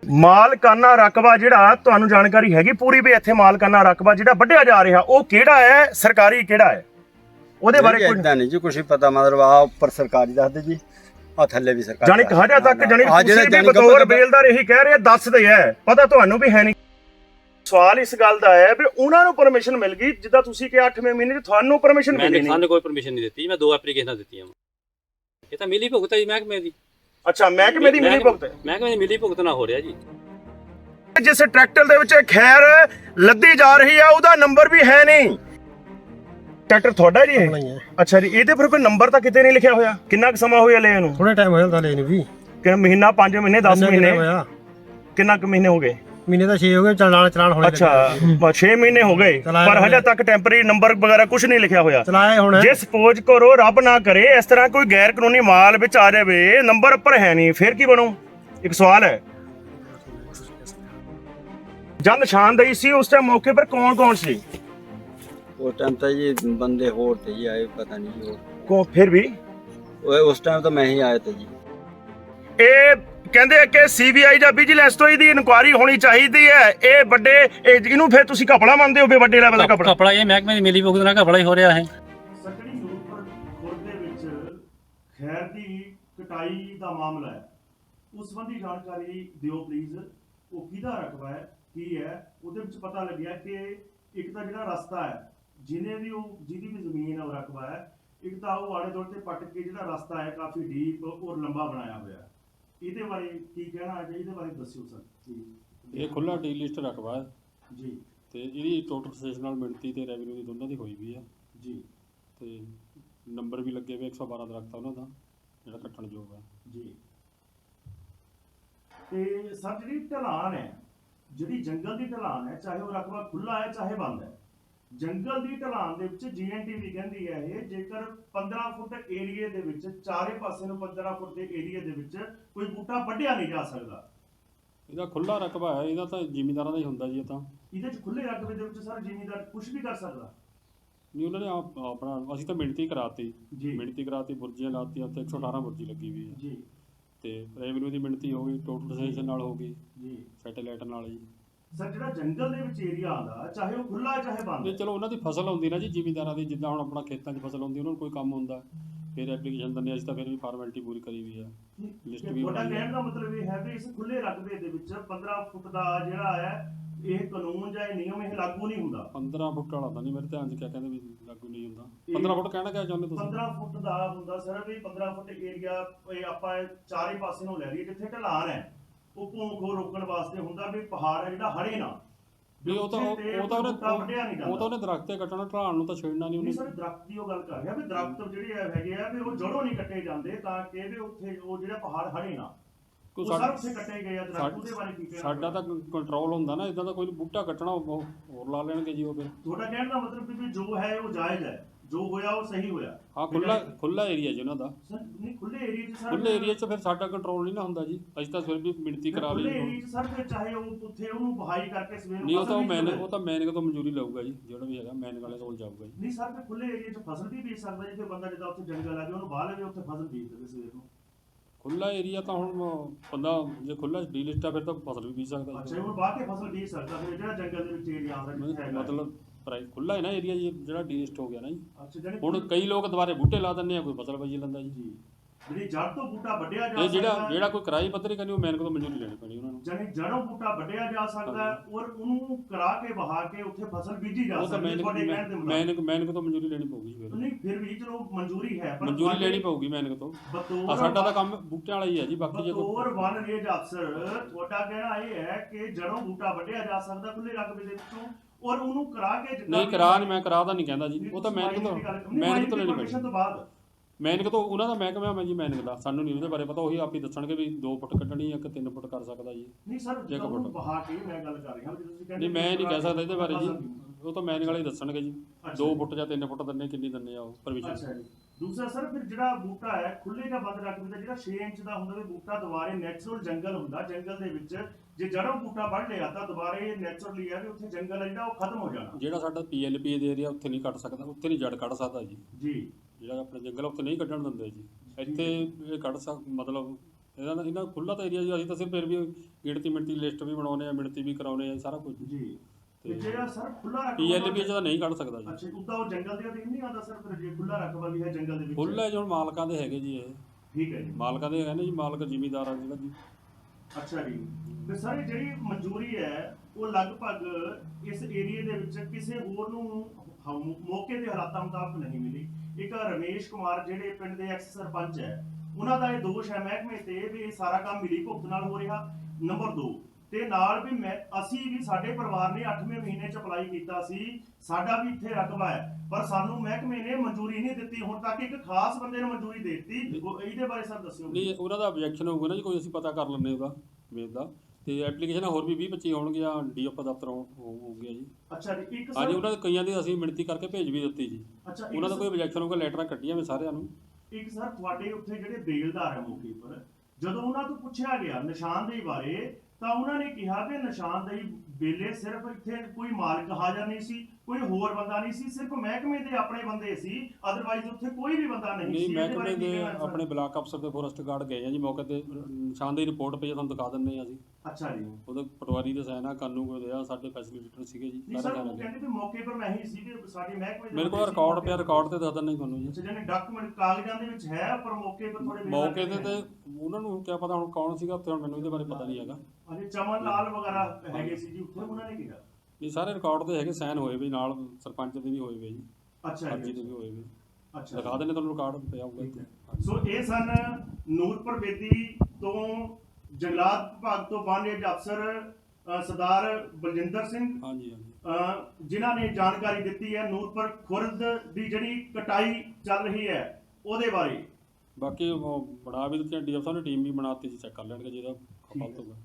ਮਾਲਕਾਨਾ ਰਕਬਾ ਜਿਹੜਾ ਤੁਹਾਨੂੰ ਜਾਣਕਾਰੀ ਹੈਗੀ ਪੂਰੀ ਵੀ ਇੱਥੇ ਮਾਲਕਾਨਾ ਰਕਬਾ ਜਿਹੜਾ ਵੱਢਿਆ ਜਾ ਰਿਹਾ ਉਹ ਕਿਹੜਾ ਹੈ? ਸਰਕਾਰੀ ਕਿਹੜਾ ਹੈ? ਉਹਦੇ ਬਾਰੇ ਕੋਈ ਇਦਾਂ ਨਹੀਂ ਜੀ ਕੁਛ ਵੀ ਪਤਾ ਮਤਲਬ ਆ ਉੱਪਰ ਸਰਕਾਰੀ ਦੱਸਦੇ ਜੀ ਆ ਥੱਲੇ ਵੀ ਸਰਕਾਰੀ ਕਿ ਹਜੇ ਤੱਕ ਜਿਹੜੇ ਤੁਸੀਂ ਵੀ ਬਤੌਰ ਬੇਲਦਾਰ ਇਹੀ ਕਹਿ ਰਹੇ ਦੱਸਦੇ ਹੈ ਪਤਾ ਤੁਹਾਨੂੰ ਵੀ ਹੈ ਨਹੀਂ। ਸਵਾਲ ਇਸ ਗੱਲ ਦਾ ਹੈ ਵੀ ਉਹਨਾਂ ਨੂੰ ਪਰਮਿਸ਼ਨ ਮਿਲ ਗਈ ਜਿੱਦਾਂ ਤੁਸੀਂ ਕਿ 8ਵੇਂ ਮਹੀਨੇ 'ਚ ਤੁਹਾਨੂੰ ਪਰਮਿਸ਼ਨ ਮਿਲੀ ਨਹੀਂ। ਸਾਨੂੰ ਕੋਈ ਪਰਮਿਸ਼ਨ ਨਹੀਂ ਦਿੱਤੀ ਮੈਂ ਦੋ ਐਪਲੀਕੇਸ਼ਨਾਂ ਦਿੱਤੀਆਂ। ਇਹ ਤਾਂ ਮਿਲੀ ਭੁਗਤ ਹੈ ਜੀ ਮਹਿਕਮੇ ਦੀ। ਅੱਛਾ ਮਹਿਕਮੇ ਦੀ ਮਿਲੀ ਭੁਗਤ? ਹੈ। ਮਹਿਕਮੇ ਦੀ ਮਿਲੀ ਭੁਗਤ ਨਾ ਹੋ ਰਿਹਾ ਜੀ। ਜਿਸ ਟਰੈਕਟਰ ਦੇ ਵਿੱਚ ਇਹ ਖੈਰ ਲੱਦੀ ਜਾ ਰਹੀ ਆ ਉਹਦਾ ਨੰਬਰ ਵੀ ਹੈ ਨਹੀਂ। ਟਰੈਕਟਰ ਤੁਹਾਡਾ ਜੀ ਇਹ? ਅੱਛਾ ਜੀ ਇਹਦੇ ਪਰ ਕੋਈ ਨੰਬਰ ਤਾਂ ਕਿਤੇ ਨਹੀਂ ਲਿਖਿਆ ਹੋਇਆ? ਕਿੰਨਾ ਕੁ ਸਮਾਂ ਹੋਇਆ ਲਿਆ ਇਹਨੂੰ? ਥੋੜਾ ਟਾਈਮ ਹੋਇਆ ਤਾਂ ਲੈਣ ਵੀ। ਕਿ ਮਹੀਨਾ 5 ਮਹੀਨੇ 10 ਕਿੰਨਾ ਮਹੀਨੇ? ਹੋਇਆ? ਕਿੰਨਾ ਕੁ ਮਹੀਨੇ ਹੋ ਗਏ? ਮਹੀਨੇ ਦਾ 6 ਹੋ ਗਏ ਚਲਾਣ ਚਲਾਣ ਹੋਣੇ ਅੱਛਾ 6 ਮਹੀਨੇ ਹੋ ਗਏ ਪਰ ਹਜੇ। ਤੱਕ ਟੈਂਪਰੇਰੀ ਨੰਬਰ ਵਗੈਰਾ ਕੁਝ ਨਹੀਂ ਲਿਖਿਆ ਹੋਇਆ। ਚਲਾਏ ਹੁਣ ਜੇ ਸਪੋਜ਼ ਕਰੋ ਰੱਬ ਨਾ ਕਰੇ ਇਸ ਤਰ੍ਹਾਂ ਕੋਈ ਗੈਰ ਕਾਨੂੰਨੀ ਮਾਲ ਵਿੱਚ ਆ ਜਾਵੇ ਨੰਬਰ ਉੱਪਰ ਹੈ ਨਹੀਂ ਫਿਰ ਕੀ ਬਣੂ? ਇੱਕ ਸਵਾਲ ਹੈ। ਜਦ ਨਿਸ਼ਾਨਦੇਹੀ ਸੀ ਉਸ ਟਾਈਮ ਮੌਕੇ ਪਰ ਕੌਣ ਕੌਣ ਸੀ? ਉਸ ਟਾਈਮ ਤਾਂ ਜੀ ਬੰਦੇ ਹੋਰ ਤੇ ਜੀ ਆਏ ਪਤਾ ਨਹੀਂ ਜੀ ਹੋਰ। ਕੋ ਫਿਰ ਵੀ? ਉਹ ਉਸ ਟਾਈਮ ਤਾਂ ਮੈਂ ਹੀ ਆਇਆ ਤੇ ਜੀ। ਇਹ ਕਹਿੰਦੇ ਆ ਕਿ ਸੀਬੀਆਈ ਜਾਂ ਵਿਜੀਲੈਂਸ ਤੋਂ ਇਹਦੀ ਇਨਕੁਆਇਰੀ ਹੋਣੀ ਚਾਹੀਦੀ ਹੈ। ਇਹ ਵੱਡੇ ਇਹ- ਇਹਨੂੰ ਫਿਰ ਤੁਸੀਂ ਕਪੜਾ ਮੰਨਦੇ ਹੋ ਵੀ ਵੱਡੇ ਲੈਵਲ ਦਾ ਕਪੜਾ ਕਪੜਾ ਇਹ ਮਹਿਕਮੇ ਦੀ ਮਿਲੀ ਭੁਗਤ ਨਾਲ ਕਪੜਾ ਹੀ ਹੋ ਰਿਹਾ ਹੈ ਸਕੜੀ ਨੂਰਪੁਰ ਖੁਰਦ ਦੇ ਵਿੱਚ ਖੈਰ ਦੀ ਕਟਾਈ ਦਾ ਮਾਮਲਾ ਹੈ। ਉਸ ਸੰਬੰਧੀ ਜਾਣਕਾਰੀ ਦਿਓ ਪਲੀਜ਼ ਉਹ ਕਿਹਦਾ ਰਕਬਾ ਹੈ ਕੀ ਹੈ ਉਹਦੇ ਵਿੱਚ ਪਤਾ ਲੱਗਿਆ ਕਿ ਇੱਕ ਤਾਂ ਜਿਹੜਾ ਰਸਤਾ ਹੈ ਜਿਹਨੇ ਵੀ ਉਹ ਜਿਹਦੀ ਵੀ ਜ਼ਮੀਨ ਹੈ ਉਹ ਰਕਬਾ ਹੈ ਇੱਕ ਤਾਂ ਉਹ ਆੜੇ ਦੋੜ ਤੇ ਪੱਟ ਕੇ ਜਿਹੜਾ ਰਸਤਾ ਹੈ ਕਾਫੀ ਡੀਪ ਔਰ ਲੰਬਾ ਬਣਾਇਆ ਹੋਇਆ ਹੈ। ਇਹਦੇ ਬਾਰੇ ਕੀ ਕਹਿਣਾ ਹੈ ਇਹਦੇ ਬਾਰੇ ਦੱਸਿਓ ਸਰ। ਜੀ। ਇਹ ਖੁੱਲਾ ਟੀ ਲਿਸਟ ਰਕਬਾ ਹੈ। ਜੀ। ਤੇ ਇਹਦੀ ਟੋਟਲ ਸੈਸ਼ਨਲ ਮਿਣਤੀ ਤੇ ਰੈਵਨਿਊ ਦੀ ਦੋਨਾਂ ਦੀ ਹੋਈ ਵੀ ਹੈ। ਜੀ। ਤੇ ਨੰਬਰ ਵੀ ਲੱਗੇ ਹੋਏ 112 ਦਰਖਤ ਉਹਨਾਂ ਦਾ ਜਿਹੜਾ ਕੱਟਣ ਯੋਗ ਹੈ। ਜੀ। ਤੇ ਸਰ ਜਿਹੜੀ ਢਲਾਨ ਹੈ ਜਿਹੜੀ ਜੰਗਲ ਦੀ ਢਲਾਨ ਹੈ ਚਾਹੇ ਉਹ ਰਕਬਾ ਖੁੱਲਾ ਹੈ ਚਾਹੇ ਬੰਦ ਹੈ ਜੰਗਲ ਦੀ ਢਲਾਨ ਦੇ ਵਿੱਚ ਜੀਐਨਟੀ ਵੀ ਕਹਿੰਦੀ ਹੈ ਇਹ ਜੇਕਰ 15 ਫੁੱਟ ਏਰੀਏ ਦੇ ਵਿੱਚ ਚਾਰੇ ਪਾਸੇ ਨੂੰ 15 ਫੁੱਟ ਦੇ ਏਰੀਏ ਦੇ ਵਿੱਚ ਕੋਈ ਬੂਟਾ ਵੱਢਿਆ ਨਹੀਂ ਜਾ ਸਕਦਾ। ਇਹਦਾ ਖੁੱਲਾ ਰਕਬਾ ਹੈ ਇਹਦਾ ਤਾਂ ਜ਼ਿਮੀਂਦਾਰਾਂ ਦਾ ਹੀ ਹੁੰਦਾ ਜੀ ਇਹ ਤਾਂ। ਇਹਦੇ ਚ ਖੁੱਲੇ ਰਕਬੇ ਦੇ ਵਿੱਚ ਸਰ ਜ਼ਿਮੀਂਦਾਰ ਕੁਝ ਵੀ ਕਰ ਸਕਦਾ। ਨਹੀਂ ਉਹਨਾਂ ਨੇ ਆਪ- ਆਪਣਾ ਅਸੀਂ ਤਾਂ ਮਿਣਤੀ ਕਰਾਤੀ। ਜੀ। ਕਰਾਤੀ ਬੁਰਜੀਆਂ ਲਾਤੀਆਂ ਉੱਤੇ 118 ਬੁਰਜੀ ਲੱਗੀ ਹੋਈ ਹੈ। ਜੀ। ਤੇ ਰੈਵਨਿਊ ਦੀ ਮਿਣਤੀ ਹੋ ਗਈ ਟੋਟਲ ਸੈਸ਼ਨ ਨਾਲ ਹੋ ਗਈ। ਜੀ। ਸੈਟੇਲਾਈਟ ਨਾਲ ਜੀ। ਸਰ ਜਿਹੜਾ ਜੰਗਲ ਦੇ ਵਿੱਚ ਏਰੀਆ ਆਉਂਦਾ ਚਾਹੇ ਉਹ ਖੁੱਲਾ ਚਾਹੇ ਬੰਦ ਤੇ ਹੈ। ਚਲੋ ਉਹਨਾਂ ਦੀ ਫਸਲ ਆਉਂਦੀ ਨਾ ਜੀ ਜ਼ਿਮੀਂਦਾਰਾਂ ਦੀ ਜਿੱਦਾਂ ਹੁਣ ਆਪਣਾ ਖੇਤਾਂ 'ਚ ਫਸਲ ਆਉਂਦੀ ਉਹਨਾਂ ਨੂੰ ਕੋਈ ਕੰਮ ਹੁੰਦਾ। ਫਿਰ ਐਪਲੀਕੇਸ਼ਨ ਦਿੰਦੇ ਅਸੀਂ ਤਾਂ ਫਿਰ ਵੀ ਫਾਰਮੈਲਿਟੀ ਪੂਰੀ ਕਰੀ ਵੀ ਹੈ ਲਿਸਟ ਵੀ ਤੁਹਾਡਾ ਬਣਾਈ ਹੈ। ਕਹਿਣ ਦਾ ਮਤਲਬ ਇਹ ਹੈ ਵੀ ਇਸ ਖੁੱਲੇ ਰਕਬੇ ਦੇ ਵਿੱਚ 15 ਫੁੱਟ ਦਾ ਜਿਹੜਾ ਹੈ ਇਹ ਕਾਨੂੰਨ ਜਾਂ ਇਹ ਨਿਯਮ ਇਹ ਲਾਗੂ ਨਹੀਂ ਹੁੰਦਾ। 15 ਫੁੱਟ ਵਾਲਾ ਤਾਂ ਨਹੀਂ ਮੇਰੇ ਧਿਆਨ 'ਚ ਕਿਆ ਕਹਿੰਦੇ ਵੀ ਲਾਗੂ ਨਹੀਂ ਹੁੰਦਾ। ਇਹ- 15 ਫੁੱਟ ਕਹਿਣਾ ਕਿਆ ਚਾਹੁੰਦੇ ਤੁਸੀਂ? 15 ਫੁੱਟ ਦਾ ਹੁੰਦਾ ਸਰ ਵੀ 15 ਫੁੱਟ ਏਰੀਆ ਇਹ ਆਪਾਂ ਇਹ ਚਾਰੇ ਪਾਸੇ ਨੂੰ ਲੈ ਲਈਏ ਜਿੱਥੇ ਢਲਾਨ ਹੈ। ਉਹ ਭੂਖ ਉਹ ਰੋਕਣ ਵਾਸਤੇ ਹੁੰਦਾ ਵੀ ਪਹਾੜ ਹੈ ਜਿਹੜਾ ਹੜੇ ਨਾ। ਵੀ ਉਹ ਤਾਂ ਉਹ ਤੇ ਉਹਨੇ ਉਹ ਤਾਂ ਉਹਨੇ ਦਰਖਤ ਤੇ ਕੱਟਣਾ ਢਲਾਣ ਨੂੰ ਤਾਂ ਛੇੜਨਾ ਨਹੀਂ ਉਹਨੇ। ਸਰ ਦਰਖਤ ਦੀ ਉਹ ਗੱਲ ਕਰ ਰਿਹਾ ਵੀ ਦਰਖਤ ਜਿਹੜੇ ਹੈਗੇ ਆ ਵੀ ਉਹ ਜੜੋਂ ਨਹੀਂ ਕੱਟੇ ਜਾਂਦੇ ਤਾਂ ਕਿ ਵੀ ਉੱਥੇ ਉਹ ਜਿਹੜਾ ਪਹਾੜ ਹੜੇ ਨਾ। ਕੋਈ ਸਰ ਉੱਥੇ ਕੱਟੇ ਗਏ ਆ ਦਰਖਤ ਉਹਦੇ ਬਾਰੇ ਕੀ ਸਾਡਾ ਤਾਂ ਕੰਟਰੋਲ ਹੁੰਦਾ ਨਾ ਇਦਾਂ ਦਾ ਕੋਈ ਬੂਟਾ ਕੱਟਣਾ ਉਹ ਹੋਰ ਲਾ ਲੈਣਗੇ ਜੀ ਉਹ ਫਿਰ। ਤੁਹਾਡਾ ਕਹਿਣ ਦਾ ਮਤਲਬ ਵੀ ਜੋ ਹੈ ਉਹ ਜਾਇਜ਼ ਹੈ। ਜੋ ਹੋਇਆ ਉਹ ਸਹੀ ਹੋਇਆ। ਹਾਂ ਖੁੱਲਾ ਖੁੱਲਾ ਏਰੀਆ ਜੀ। ਉਹਨਾਂ ਦਾ। ਸਰ ਨਹੀਂ ਖੁੱਲੇ ਏਰੀਆ 'ਚ ਸਰ ਖੁੱਲੇ ਏਰੀਆ 'ਚ ਫਿਰ ਸਾਡਾ ਕੰਟਰੋਲ ਨਹੀਂ ਨਾ ਹੁੰਦਾ ਜੀ। ਅਸੀਂ ਤਾਂ ਫਿਰ ਵੀ ਮਿਣਤੀ ਕਰਾ ਖੁੱਲੇ ਲਈ ਏਰੀਆ 'ਚ ਸਰ ਫਿਰ ਚਾਹੇ ਉਹ ਉੱਥੇ ਉਹਨੂੰ ਬਹਾਈ ਕਰਕੇ ਸਵੇਰ ਨੂੰ ਨਹੀਂ ਉਹ ਤਾਂ ਉਹ ਮੈਨ ਉਹ ਤਾਂ ਮੈਨਿਕ ਤੋਂ ਮਨਜ਼ੂਰੀ ਲਊਗਾ ਜੀ ਜਿਹੜਾ ਵੀ ਹੈਗਾ ਮੈਨਿਕ ਵਾਲੇ ਕੋਲ ਜਾਊਗਾ ਜੀ। ਨਹੀਂ ਸਰ ਫਿਰ ਖੁੱਲੇ ਏਰੀਆ 'ਚ ਫਸਲ ਵੀ ਬੀਜ ਸਕਦਾ ਜਿੱਥੇ ਬੰਦਾ ਜਿੱਦਾਂ ਉੱਥੇ ਜੰਗਲ ਆ ਜੇ ਉਹਨੂੰ ਬਾਹਰ ਲਵੇ ਉੱਥੇ ਫਸਲ ਬੀਜ ਦੇਵੇ ਸਵੇਰ ਨੂੰ। ਖੁੱਲਾ ਏਰੀਆ ਤਾਂ ਹੁਣ ਬੰਦਾ ਜੇ ਖੁੱਲਾ ਡੀ ਲਿਸਟ ਆ ਫਿਰ ਤਾਂ ਫਸਲ ਵੀ ਬੀਜ ਸਕਦਾ ਅੱਛਾ ਜੀ ਉਹਨੂੰ ਬਾਹਰ ਕੇ ਫਸਲ ਬੀਜ ਸਕਦਾ ਫਿਰ ਜਿਹੜਾ ਜੰਗਲ ਦੇ ਵਿੱਚ ਏਰੀਆ ਜਿੱਥੇ ਹੈਗਾ? ਮਤਲਬ ਪ੍ਰਾਈਸ ਖੁੱਲਾ ਹੈ ਨਾ ਏਰੀਆ ਜੀ ਜਿਹੜਾ ਡੀ ਲਿਸਟ ਹੋ ਗਿਆ ਨਾ ਜੀ। ਅੱਛਾ ਜਿਹੜੀ ਹੁਣ ਕਈ ਲੋਕ ਦੁਬਾਰੇ ਬੂਟੇ ਲਾ ਦਿੰਦੇ ਆ ਕੋਈ ਫਸਲ ਬੀਜ ਲੈਂਦਾ ਜੀ। ਜੀ। ਜਿਹੜੀ ਜੜ ਤੋਂ ਬੂਟਾ ਵੱਢਿਆ ਜਾ ਇਹ ਜਿਹੜਾ ਸਕਦਾ ਜਿਹੜਾ ਕੋਈ ਕਿਰਾਈ ਪੱਤਰੀ ਕਰਨੀ ਉਹ ਮੈਨਿਕ ਤੋਂ ਮਨਜ਼ੂਰੀ ਲੈਣੀ ਪੈਣੀ ਉਹਨਾਂ ਨੂੰ। ਜਾਨੀ ਜੜੋਂ ਬੂਟਾ ਵੱਢਿਆ ਜਾ ਸਕਦਾ ਹੈ ਔਰ ਉਹਨੂੰ ਕਰਾ ਕੇ ਵਹਾ ਕੇ ਉੱਥੇ ਫਸਲ ਬੀਜੀ ਜਾ ਉਹ ਤਾਂ ਸਕਦੀ ਹੈ ਤੁਹਾਡੇ ਕਹਿਣ ਦੇ ਮੈਨਿਕ ਮੁਤਾਬਕ। ਮੈਨਿਕ ਮੈਨਿਕ ਤੋਂ ਮਨਜ਼ੂਰੀ ਲੈਣੀ ਪਊਗੀ ਜੀ ਫਿਰ। ਨਹੀਂ ਫਿਰ ਵੀ ਚਲੋ ਮਨਜ਼ੂਰੀ ਹੈ ਪਰ ਮਨਜ਼ੂਰੀ ਲੈਣੀ ਪਊਗੀ ਮੈਨਿਕ ਤੋਂ। ਬਤੌਰ ਆ ਸਾਡਾ ਤਾਂ ਕੰਮ ਬੂਟਿਆਂ ਵਾਲਾ ਹੀ ਹੈ ਜੀ ਬਾਕੀ ਜੇ ਕੋਈ ਬਤੌਰ ਵਨ ਰੇਜ ਅਫਸਰ ਤੁਹਾਡਾ ਕਹਿਣਾ ਇਹ ਹੈ ਕਿ ਜੜੋਂ ਬੂਟਾ ਵੱਢਿਆ ਜਾ ਸਕਦਾ ਖੁੱਲੇ ਰਕਬੇ ਦੇ ਵਿੱਚੋਂ। ਔਰ ਉਹਨੂੰ ਕਰਾ ਕੇ ਜਿੱਦਾਂ ਨਹੀਂ ਕਰਾ ਨਹੀਂ ਮੈਂ ਕਰਾ ਤਾਂ ਨਹੀਂ ਕਹਿੰਦਾ ਜੀ। ਉਹ ਤਾਂ ਮੈਨਿਕ ਤੋਂ ਦੀ ਮੈਨਿਕ ਤੋਂ ਲੈਣੀ ਦੀ ਪੈਣੀ? ਤੋਂ ਬਾਅਦ। ਮੈਨਿਕ ਤੋਂ ਉਹਨਾਂ ਦਾ ਮਹਿਕਮਾ ਮੈਂ ਜੀ ਮੈਨਿਕ ਦਾ ਸਾਨੂੰ ਨਹੀਂ ਉਹਦੇ ਬਾਰੇ ਪਤਾ ਉਹੀ ਆਪ ਹੀ ਦੱਸਣਗੇ ਵੀ 2 ਫੁੱਟ ਕੱਢਣੀ ਹੈ ਕਿ 3 ਫੁੱਟ ਕਰ ਸਕਦਾ ਜੀ। ਨਹੀਂ ਸਰ ਜੇ ਕਪਟ। ਬਹਾ ਕੇ ਮੈਂ ਗੱਲ ਕਰ ਰਿਹਾ ਤੁਸੀਂ ਕਹਿੰਦੇ ਨਹੀਂ ਮੈਂ ਨਹੀਂ ਕਹਿ ਸਕਦਾ ਇਹਦੇ ਬਾਰੇ ਜੀ। ਉਹ ਤਾਂ ਮੈਨਿਕ ਵਾਲੇ ਦੱਸਣਗੇ ਜੀ। ਅੱਛਾ 2 ਫੁੱਟ ਜਾਂ 3 ਫੁੱਟ ਦੰਨੇ ਕਿੰਨੀ ਦੰਨੇ ਆ ਉਹ ਪਰਮਿਸ਼ਨ ਅੱਛਾ ਜੀ। ਦੂਸਰਾ ਸਰ ਫਿਰ ਜਿਹੜਾ ਬੂਟਾ ਹੈ ਖੁੱਲੇ ਜਾਂ ਬੰਦ ਰੱਖਦੇ ਦਾ ਜਿਹੜਾ 6 ਇੰਚ ਦਾ ਹੁੰਦਾ ਵੀ ਬੂਟਾ ਦੁਬਾਰੇ ਨੈਚੁਰਲ ਜੰਗਲ ਹੁੰਦਾ ਜੰਗਲ ਦੇ ਵਿੱਚ ਜੇ ਜੜੋਂ ਬੂਟਾ ਵੱਢ ਲਿਆ ਤਾਂ ਦੁਬਾਰੇ ਨੈਚੁਰਲੀ ਹੈ ਵੀ ਉੱਥੇ ਜੰਗਲ ਹੈ ਜਿਹੜਾ ਉਹ ਖਤਮ ਹੋ ਜਾਣਾ। ਜਿਹੜਾ ਸਾਡਾ ਪੀਐਲਪੀ ਦੇ ਏਰੀਆ ਉੱਥੇ ਨਹੀਂ ਕੱਟ ਸਕਦਾ ਉੱਥੇ ਨਹੀਂ ਜੜ ਕੱਢ ਸਕਦਾ ਜੀ। ਜੀ। ਜਿਹੜਾ ਆਪਣੇ ਜੰਗਲ ਉੱਥੇ ਨਹੀਂ ਕੱਢਣ ਦਿੰਦੇ ਜੀ। ਇੱਥੇ ਇਹ ਕੱਢ ਸਕ ਮਤਲਬ ਇਹਦਾ ਨਾ- ਇਹਨਾਂ ਖੁੱਲਾ ਤਾਂ ਏਰੀਆ ਜੀ ਅਸੀਂ ਤਾਂ ਸਿਰਫ ਫਿਰ ਵੀ ਗਿਣਤੀ ਮਿਣਤੀ ਲਿਸਟ ਵੀ ਬਣਾਉਨੇ ਆ ਮਿਣਤੀ ਵੀ ਕਰਾਉਨੇ ਆ ਸਾਰਾ ਕੁਝ। ਜੀ। ਤੇ ਜਿਹੜਾ ਸਰ ਖੁੱਲਾ ਪੀਐਲਪੀ ਤਾਂ ਨਹੀਂ ਕੱਢ ਸਕਦਾ ਜੀ। ਅੱਛਾ ਉਦਾਂ ਉਹ ਜੰਗਲ ਦੇ ਅਧੀਨ ਨਹੀਂ ਆਉਂਦਾ ਸਰ ਫਿਰ ਜੇ ਖੁੱਲਾ ਰਕਬਾ ਵੀ ਹੈ ਜੰਗਲ ਦੇ ਵਿੱਚ? ਖੁੱਲਾ ਜੋ ਮਾਲਕਾਂ ਦੇ ਹੈਗੇ ਜੀ ਇਹ। ਠੀਕ ਹੈ ਜੀ। ਮਾਲਕਾਂ ਦੇ ਹੈਗੇ ਨੇ ਜੀ ਮਾਲਕ ਜ਼ਿਮੀਦਾਰ ਆ ਜਿਹੜਾ ਜੀ। ਅੱਛਾ ਜੀ। ਤੇ ਸਰ ਜਿਹੜੀ ਮਨਜ਼ੂਰੀ ਹੈ, ਉਹ ਲਗਭਗ ਇਸ ਏਰੀਏ ਦੇ ਵਿੱਚ ਕਿਸੇ ਹੋਰ ਨੂੰ ਹਮ- ਮੌਕੇ ਦੇ ਹਾਲਾਤਾਂ ਮੁਤਾਬਕ ਨਹੀਂ ਮਿਲੀ। ਇੱਕ ਰਮੇਸ਼ ਕੁਮਾਰ ਜਿਹੜੇ ਪਿੰਡ ਦੇ ਐਕਸ ਸਰਪੰਚ ਹੈ, ਉਹਨਾਂ ਦਾ ਇਹ ਦੋਸ਼ ਹੈ ਮਹਿਕਮੇ ਤੇ ਵੀ ਇਹ ਸਾਰਾ ਕੰਮ ਮਿਲੀ ਭੁਗਤ ਨਾਲ ਹੋ ਰਿਹਾ। ਨੰਬਰ 2 ਤੇ ਨਾਲ ਵੀ ਮੈਂ ਅਸੀਂ ਵੀ ਸਾਡੇ ਪਰਿਵਾਰ ਨੇ 8ਵੇਂ ਮਹੀਨੇ ਚ ਅਪਲਾਈ ਕੀਤਾ ਸੀ। ਸਾਡਾ ਵੀ ਇੱਥੇ ਰਕਬਾ ਹੈ। ਪਰ ਸਾਨੂੰ ਮਹਿਕਮੇ ਨੇ ਮਨਜ਼ੂਰੀ ਨਹੀਂ ਦਿੱਤੀ। ਹੁਣ ਤੱਕ ਇੱਕ ਖਾਸ ਬੰਦੇ ਨੂੰ ਮਨਜ਼ੂਰੀ ਦੇ ਦਿੱਤੀ। ਉਹ- ਇਹਦੇ ਬਾਰੇ ਸਰ ਦੱਸਿਓ। ਨਹੀਂ ਉਹਨਾਂ ਦਾ ਆਬਜੈਕਸ਼ਨ ਹੋਊਗਾ ਨਾ ਜੀ ਕੋਈ ਅਸੀਂ ਪਤਾ ਕਰ ਲੈਂਦੇ ਉਹਦਾ ਮੇਦ ਦਾ ਤੇ ਐਪਲੀਕੇਸ਼ਨ ਹੋਰ ਵੀ 20 25 ਹੋਣਗੀਆਂ ਡੀਐਫ ਦਫ਼ਤਰ ਹੋ ਹੋ ਗਿਆ ਜੀ। ਅੱਛਾ ਜੀ ਇੱਕ ਹਾਂਜੀ ਸਰ ਉਹਨਾਂ ਦੇ ਕਈਆਂ ਦੀ ਅਸੀਂ ਮਿਣਤੀ ਕਰਕੇ ਭੇਜ ਵੀ ਦਿੱਤੀ ਜੀ। ਅੱਛਾ ਉਹਨਾਂ ਦਾ ਕੋਈ ਆਬਜੈਕਸ਼ਨ ਹੋਊਗਾ ਲੈਟਰਾਂ ਕੱਟੀਆਂ ਮੈਂ ਸਾਰਿਆਂ ਨੂੰ। ਇੱਕ ਸਰ ਤੁਹਾਡੇ ਉੱਥੇ ਜਿਹੜੇ ਬੇਲਦਾਰ ਹੈ ਮੌਕੇ ਪਰ ਜਦੋਂ ਉਹਨਾਂ ਤੋਂ ਪੁੱਛਿਆ ਗਿਆ ਨਿਸ਼ਾਨਦੇਹੀ ਬਾਰੇ ਤਾਂ ਉਹਨਾਂ ਨੇ ਕਿਹਾ ਕਿ ਨਿਸ਼ਾਨਦੇਹੀ ਵੇਲੇ ਸਿਰਫ ਇੱਥੇ ਕੋਈ ਮਾਲਕ ਹਾਜ਼ਰ ਨਹੀਂ ਸੀ। ਕੋਈ ਹੋਰ ਬੰਦਾ ਨਹੀਂ ਸੀ ਸਿਰਫ ਮਹਿਕਮੇ ਦੇ ਆਪਣੇ ਬੰਦੇ ਸੀ ਅਦਰਵਾਈਜ਼ ਉੱਥੇ ਕੋਈ ਵੀ ਬੰਦਾ ਨਹੀਂ ਨਹੀਂ ਸੀ ਇਹਦੇ ਬਾਰੇ ਮਹਿਕਮੇ ਕੀ ਦੇ ਕਹਿਣਾ ਸਰ? ਆਪਣੇ ਬਲਾਕ ਅਫਸਰ ਤੇ ਫੋਰੈਸਟ ਗਾਰਡ ਗਏ ਆ ਜੀ ਮੌਕੇ ਤੇ ਨਿਸ਼ਾਨ ਦੀ ਰਿਪੋਰਟ ਪਈ ਆ ਤੁਹਾਨੂੰ ਦਿਖਾ ਦਿੰਦੇ ਆ ਅਸੀਂ ਅੱਛਾ ਜੀ। ਉਹਦੇ ਪਟਵਾਰੀ ਦੇ ਸਾਈਨ ਆ ਕਾਨੂੰ ਕੋ ਦਿਆ ਸਾਡੇ ਫੈਸਿਲਿਟੇਟਰ ਸੀਗੇ ਜੀ ਨਹੀਂ ਸਾਰੇ ਸਰ ਉਹ ਜਾਣੇ ਕਹਿੰਦੇ ਵੀ ਮੌਕੇ ਪਰ ਮੈਂ ਹੀ ਸੀ ਕਿ ਸਾਡੇ ਮਹਿਕਮੇ ਦੇ ਮੇਰੇ ਕੋਲ ਬੰਦੇ ਸੀ, ਰਿਕਾਰਡ ਪਿਆ ਰਿਕਾਰਡ ਤੇ ਦੱਸ ਦਿੰਦਾ ਤੁਹਾਨੂੰ ਜੀ। ਅੱਛਾ ਜਿਹਨੇ ਡਾਕੂਮੈਂਟ ਕਾਗਜ਼ਾਂ ਦੇ ਵਿੱਚ ਹੈ ਪਰ ਮੌਕੇ ਪਰ ਥੋੜੇ ਮੌਕੇ ਤੇ ਤੇ ਉਹਨਾਂ ਨੂੰ ਕੀ ਪਤਾ ਹੁਣ ਕੌਣ ਸੀਗਾ ਉੱਥੇ ਹੁਣ ਮੈਨੂੰ ਇਹਦੇ ਬਾਰੇ ਪਤਾ ਨਹੀਂ ਹੈਗਾ। ਅਜੇ ਚਮਨ ਲਾਲ ਵਗੈਰਾ ਹੈਗੇ ਸੀ ਜੀ ਉੱਥੇ ਉਹਨਾਂ ਨੇ ਕਿਹਾ। ਇਹ ਸਾਰੇ ਰਿਕਾਰਡ ਤੇ ਹੈਗੇ ਸਾਈਨ ਹੋਏ ਵੀ ਨਾਲ ਸਰਪੰਚ ਦੇ ਵੀ ਹੋਏ ਵੇ ਜੀ। ਅੱਛਾ ਅਰਜੀ ਜੀ ਦੇ ਵੀ ਹੋਏ ਵੇ ਅੱਛਾ ਦਿਖਾ ਦਿੰਦੇ ਤੁਹਾਨੂੰ ਰਿਕਾਰਡ ਪਿਆ ਹੋਊਗਾ। ਇੱਥੇ ਸੋ ਇਹ ਸਨ ਨੂਰਪੁਰ ਬੇਦੀ ਤੋਂ ਜੰਗਲਾਤ ਵਿਭਾਗ ਤੋਂ ਬਾਨੇਜ ਅਫਸਰ ਸਰਦਾਰ ਬਲਜਿੰਦਰ ਸਿੰਘ। ਹਾਂਜੀ ਹਾਂਜੀ। ਜਿਨ੍ਹਾਂ ਨੇ ਜਾਣਕਾਰੀ ਦਿੱਤੀ ਹੈ ਨੂਰਪੁਰ ਖੁਰਦ ਦੀ ਜਿਹੜੀ ਕਟਾਈ ਚੱਲ ਰਹੀ ਹੈ ਉਹਦੇ ਬਾਰੇ। ਬਾਕੀ ਬਣਾ ਵੀ ਦਿੱਤੀਆਂ ਡੀਐਫ ਸਾਹਿਬ ਨੇ ਟੀਮ ਵੀ ਬਣਾਤੀ ਸੀ ਚੈੱਕ ਕਰ ਲੈਣਗੇ ਜਿਹਦਾ ਫਾਲਤੂ ਹੋਊਗਾ।